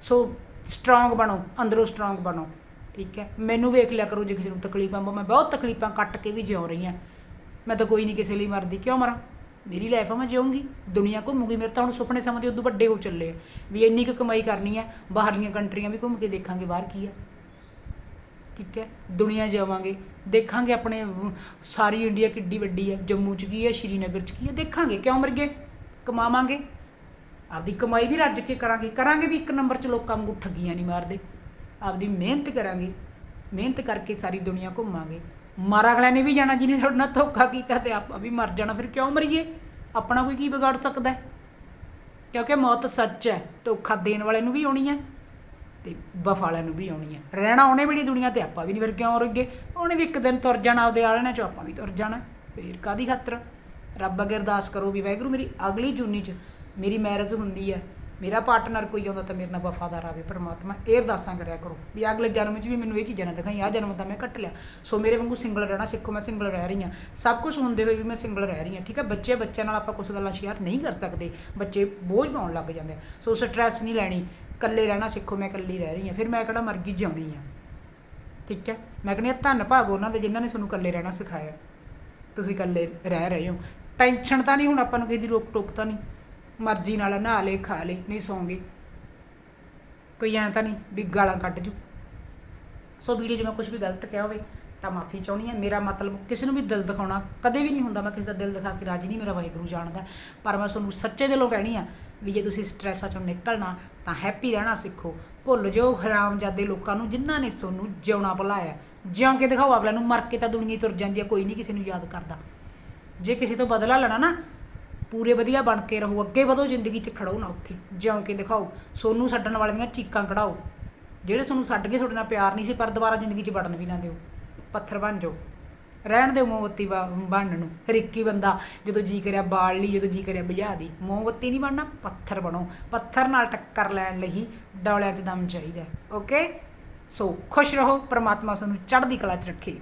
ਸੋ ਸਟਰੋਂਗ ਬਣੋ, ਅੰਦਰੋਂ ਸਟਰੋਂਗ ਬਣੋ, ਠੀਕ ਹੈ? ਮੈਨੂੰ ਵੇਖ ਲਿਆ ਕਰੋ, ਜੇ ਕਿਸੇ ਨੂੰ ਤਕਲੀਫਾਂ, ਮੈਂ ਬਹੁਤ ਤਕਲੀਫਾਂ ਕੱਟ ਕੇ ਵੀ ਜਿਉ ਰਹੀ ਹਾਂ। ਮੈਂ ਤਾਂ ਕੋਈ ਨਹੀਂ ਕਿਸੇ ਲਈ ਮਰਦੀ। ਕਿਉਂ ਮਰਾਂ? ਮੇਰੀ ਲਾਈਫ ਆ, ਮੈਂ ਜਿਉਂਗੀ ਦੁਨੀਆ ਘੁੰਮੂਗੀ, ਮੇਰੇ ਤਾਂ ਹੁਣ ਸੁਪਨੇ ਸਮੇਂ ਦੇ ਉਦੋਂ ਵੱਡੇ ਹੋ ਚੱਲੇ ਆ ਵੀ ਇੰਨੀ ਕੁ ਕਮਾਈ ਕਰਨੀ ਹੈ ਬਾਹਰਲੀਆਂ ਕੰਟਰੀਆਂ ਵੀ ਘੁੰਮ ਕੇ ਦੇਖਾਂਗੇ ਬਾਹਰ ਕੀ ਆ। ਠੀਕ ਹੈ? ਦੁਨੀਆ ਜਾਵਾਂਗੇ, ਦੇਖਾਂਗੇ ਆਪਣੇ ਸਾਰੀ ਇੰਡੀਆ ਕਿੱਡੀ ਵੱਡੀ ਹੈ ਜੰਮੂ ਚ ਕੀ ਹੈ ਸ਼੍ਰੀਨਗਰ ਚ ਕੀ ਹੈ ਦੇਖਾਂਗੇ, ਕਿਉਂ ਮਰ ਗਏ? ਕਮਾਵਾਂਗੇ। ਆਪਦੀ ਕਮਾਈ ਵੀ ਰੱਜ ਕੇ ਕਰਾਂਗੇ ਕਰਾਂਗੇ ਵੀ ਇੱਕ ਨੰਬਰ 'ਚ ਲੋਕਾਂ ਵਾਂਗੂ ਠੱਗੀਆਂ ਨਹੀਂ ਮਾਰਦੇ। ਆਪਦੀ ਮਿਹਨਤ ਕਰਾਂਗੇ, ਮਿਹਨਤ ਕਰਕੇ ਸਾਰੀ ਦੁਨੀਆ ਘੁੰਮਾਂਗੇ। ਮਾਰ ਅਗਲੇ ਨੇ ਵੀ ਜਾਣਾ ਜਿਹਨੇ ਤੁਹਾਡੇ ਨਾਲ ਧੋਖਾ ਕੀਤਾ ਤੇ ਆਪਾਂ ਵੀ ਮਰ ਜਾਣਾ, ਫਿਰ ਕਿਉਂ ਮਰੀਏ? ਆਪਣਾ ਕੋਈ ਕੀ ਵਿਗਾੜ ਸਕਦਾ ਹੈ? ਕਿਉਂਕਿ ਮੌਤ ਸੱਚ ਹੈ, ਧੋਖਾ ਦੇਣ ਵਾਲੇ ਨੂੰ ਵੀ ਆਉਣੀ ਹੈ ਤੇ ਵਫਾ ਵਾਲਿਆਂ ਨੂੰ ਵੀ ਆਉਣੀ ਹੈ। ਰਹਿਣਾ ਉਹਨੇ ਵੀ ਨਹੀਂ ਦੁਨੀਆ ਤੇ, ਆਪਾਂ ਵੀ ਨਹੀਂ ਫਿਰ ਕਿਉਂ ਰੁੱਗੇ ਉਹਨੇ ਵੀ ਇੱਕ ਦਿਨ ਤੁਰ ਜਾਣਾ ਆਪਦੇ ਆਲਣੇ ਚੋਂ ਆਪਾਂ ਵੀ ਤੁਰ ਜਾਣਾ। ਫੇਰ ਕਾਦੀ ਖਾਤਰ? ਰੱਬ ਅੱਗੇ ਅਰਦਾਸ ਕਰੋ ਵੀ ਵਾਹਿਗੁਰੂ ਮੇਰੀ ਅਗਲੀ ਜੂਨੀ ਚ ਮੇਰੀ ਮੈਰਿਜ ਹੁੰਦੀ ਹੈ ਮੇਰਾ ਪਾਰਟਨਰ ਕੋਈ ਆਉਂਦਾ ਤਾਂ ਮੇਰੇ ਨਾਲ ਵਫਾਦਾਰ ਆਵੇ, ਪਰਮਾਤਮਾ ਇਹ ਅਰਦਾਸਾਂ ਕਰਿਆ ਕਰੋ। ਵੀ ਅਗਲੇ ਜਨਮ 'ਚ ਵੀ ਮੈਨੂੰ ਇਹ ਚੀਜ਼ਾਂ ਨਾ ਦਿਖਾਈ, ਆਹ ਜਨਮ ਤਾਂ ਮੈਂ ਕੱਟ ਲਿਆ। ਸੋ ਮੇਰੇ ਵਾਂਗੂ ਸਿੰਗਲ ਰਹਿਣਾ ਸਿੱਖੋ, ਮੈਂ ਸਿੰਗਲ ਰਹਿ ਰਹੀ ਹਾਂ। ਸਭ ਕੁਝ ਹੁੰਦੇ ਹੋਏ ਵੀ ਮੈਂ ਸਿੰਗਲ ਰਹਿ ਰਹੀ ਹਾਂ, ਠੀਕ ਹੈ? ਬੱਚੇ, ਬੱਚਿਆਂ ਨਾਲ ਆਪਾਂ ਕੁਝ ਗੱਲਾਂ ਸ਼ੇਅਰ ਨਹੀਂ ਕਰ ਸਕਦੇ। ਬੱਚੇ ਬੋਝ ਪਾਉਣ ਲੱਗ ਜਾਂਦੇ ਸੋ ਸਟ੍ਰੈਸ ਨਹੀਂ ਲੈਣੀ, ਇਕੱਲੇ ਰਹਿਣਾ ਸਿੱਖੋ, ਮੈਂ ਇਕੱਲੀ ਰਹਿ ਰਹੀ ਹਾਂ। ਫਿਰ ਮੈਂ ਕਿਹੜਾ ਮਰ ਜਿਉਣੀ ਆ ਠੀਕ ਹੈ? ਮੈਂ ਕਹਿੰਦੀ ਹਾਂ, ਧੰਨ ਭਾਗ ਉਹਨਾਂ ਦੇ ਜਿਨ੍ਹਾਂ ਨੇ ਤੁਹਾਨੂੰ ਇਕੱਲੇ ਰਹਿਣਾ ਸਿਖਾਇਆ। ਤੁਸੀਂ ਇਕੱਲੇ ਰਹਿ ਰਹੇ ਹੋ। ਟੈਨਸ਼ਨ ਤਾਂ ਨਹੀਂ ਹੁਣ ਆਪਾਂ ਨੂੰ ਕਿਸੇ ਦੀ ਰੋਕ ਟੋਕ ਤਾਂ ਨਹੀਂ। ਮਰਜ਼ੀ ਨਾਲ ਨਹਾ ਲੇ, ਖਾ ਲੇ, ਨਹੀਂ ਸੌਂਗੇ। ਕੋਈ ਐਂ ਤਾਂ ਨਹੀਂ ਵੀ ਗਾਲਾਂ ਕੱਢ ਜੂ। ਸੋ ਵੀਡੀਓ 'ਚ ਮੈਂ ਕੁਝ ਵੀ ਗਲਤ ਕਿਹਾ ਹੋਵੇ ਤਾਂ ਮਾਫੀ ਚਾਹੁੰਦੀ ਹਾਂ। ਮੇਰਾ ਮਤਲਬ ਕਿਸੇ ਨੂੰ ਵੀ ਦਿਲ ਦਿਖਾਉਣਾ ਕਦੇ ਵੀ ਨਹੀਂ ਹੁੰਦਾ। ਮੈਂ ਕਿਸੇ ਦਾ ਦਿਲ ਦਿਖਾ ਕੇ ਰਾਜੀ ਨਹੀਂ, ਮੇਰਾ ਵਾਹਿਗੁਰੂ ਜਾਣਦਾ। ਪਰ ਮੈਂ ਤੁਹਾਨੂੰ ਸੱਚੇ ਦਿਲੋਂ ਕਹਿਣੀ ਆ ਵੀ ਜੇ ਤੁਸੀਂ ਸਟ੍ਰੈਸਾਂ ਚੋਂ ਨਿਕਲਣਾ ਤਾਂ ਹੈਪੀ ਰਹਿਣਾ ਸਿੱਖੋ। ਭੁੱਲ ਜਾਓ ਹਰਾਮਜ਼ਾਦੇ ਲੋਕਾਂ ਨੂੰ ਜਿਨ੍ਹਾਂ ਨੇ ਤੁਹਾਨੂੰ ਜਿਉਣਾ ਭੁਲਾਇਆ। ਜਿਉਂ ਕੇ ਦਿਖਾਓ ਅਗਲੇ ਨੂੰ, ਮਰ ਕੇ ਤਾਂ ਦੁਨੀਆ ਤੁਰ ਜਾਂਦੀ ਆ, ਕੋਈ ਨਹੀਂ, ਕਿਸੇ ਨੂੰ ਯਾਦ ਕਰਦਾ। ਜੇ ਕਿਸੇ ਤੋਂ ਬਦਲਾ ਲੈਣਾ ਨਾ ਪੂਰੇ ਵਧੀਆ ਬਣ ਕੇ ਰਹੋ, ਅੱਗੇ ਵਧੋ, ਜ਼ਿੰਦਗੀ 'ਚ ਖੜੋ ਨਾ ਉੱਥੇ। ਜਿਉਂ ਕੇ ਦਿਖਾਓ, ਸੋਨੂੰ ਛੱਡਣ ਵਾਲਿਆਂ ਦੀਆਂ ਚੀਕਾਂ ਕਢਾਓ। ਜਿਹੜੇ ਤੁਹਾਨੂੰ ਛੱਡ ਕੇ ਤੁਹਾਡੇ ਨਾਲ ਪਿਆਰ ਨਹੀਂ ਸੀ, ਪਰ ਦੁਬਾਰਾ ਜ਼ਿੰਦਗੀ 'ਚ ਵੜਨ ਵੀ ਨਾ ਦਿਓ। ਪੱਥਰ ਬਣ ਜਾਓ। ਰਹਿਣ ਦਿਓ ਮੋਮਬੱਤੀ ਬ- ਬਣਨ ਨੂੰ। ਹਰ ਇੱਕ ਹੀ ਬੰਦਾ ਜਦੋਂ ਜੀ ਕਰਿਆ ਬਾਲ ਲਈ, ਜਦੋਂ ਜੀ ਕਰਿਆ ਬੁਝਾ ਦੀ। ਮੋਮਬੱਤੀ ਨਹੀਂ ਬਣਨਾ, ਪੱਥਰ ਬਣੋ। ਪੱਥਰ ਨਾਲ ਟੱਕਰ ਲੈਣ ਲਈ ਡੌਲਿਆਂ 'ਚ ਦਮ ਚਾਹੀਦਾ ਓਕੇ ਸੋ ਖੁਸ਼ ਰਹੋ, ਪ੍ਰਮਾਤਮਾ ਤੁਹਾਨੂੰ ਚੜ੍ਹਦੀ ਕਲਾ 'ਚ ਰੱਖੇ।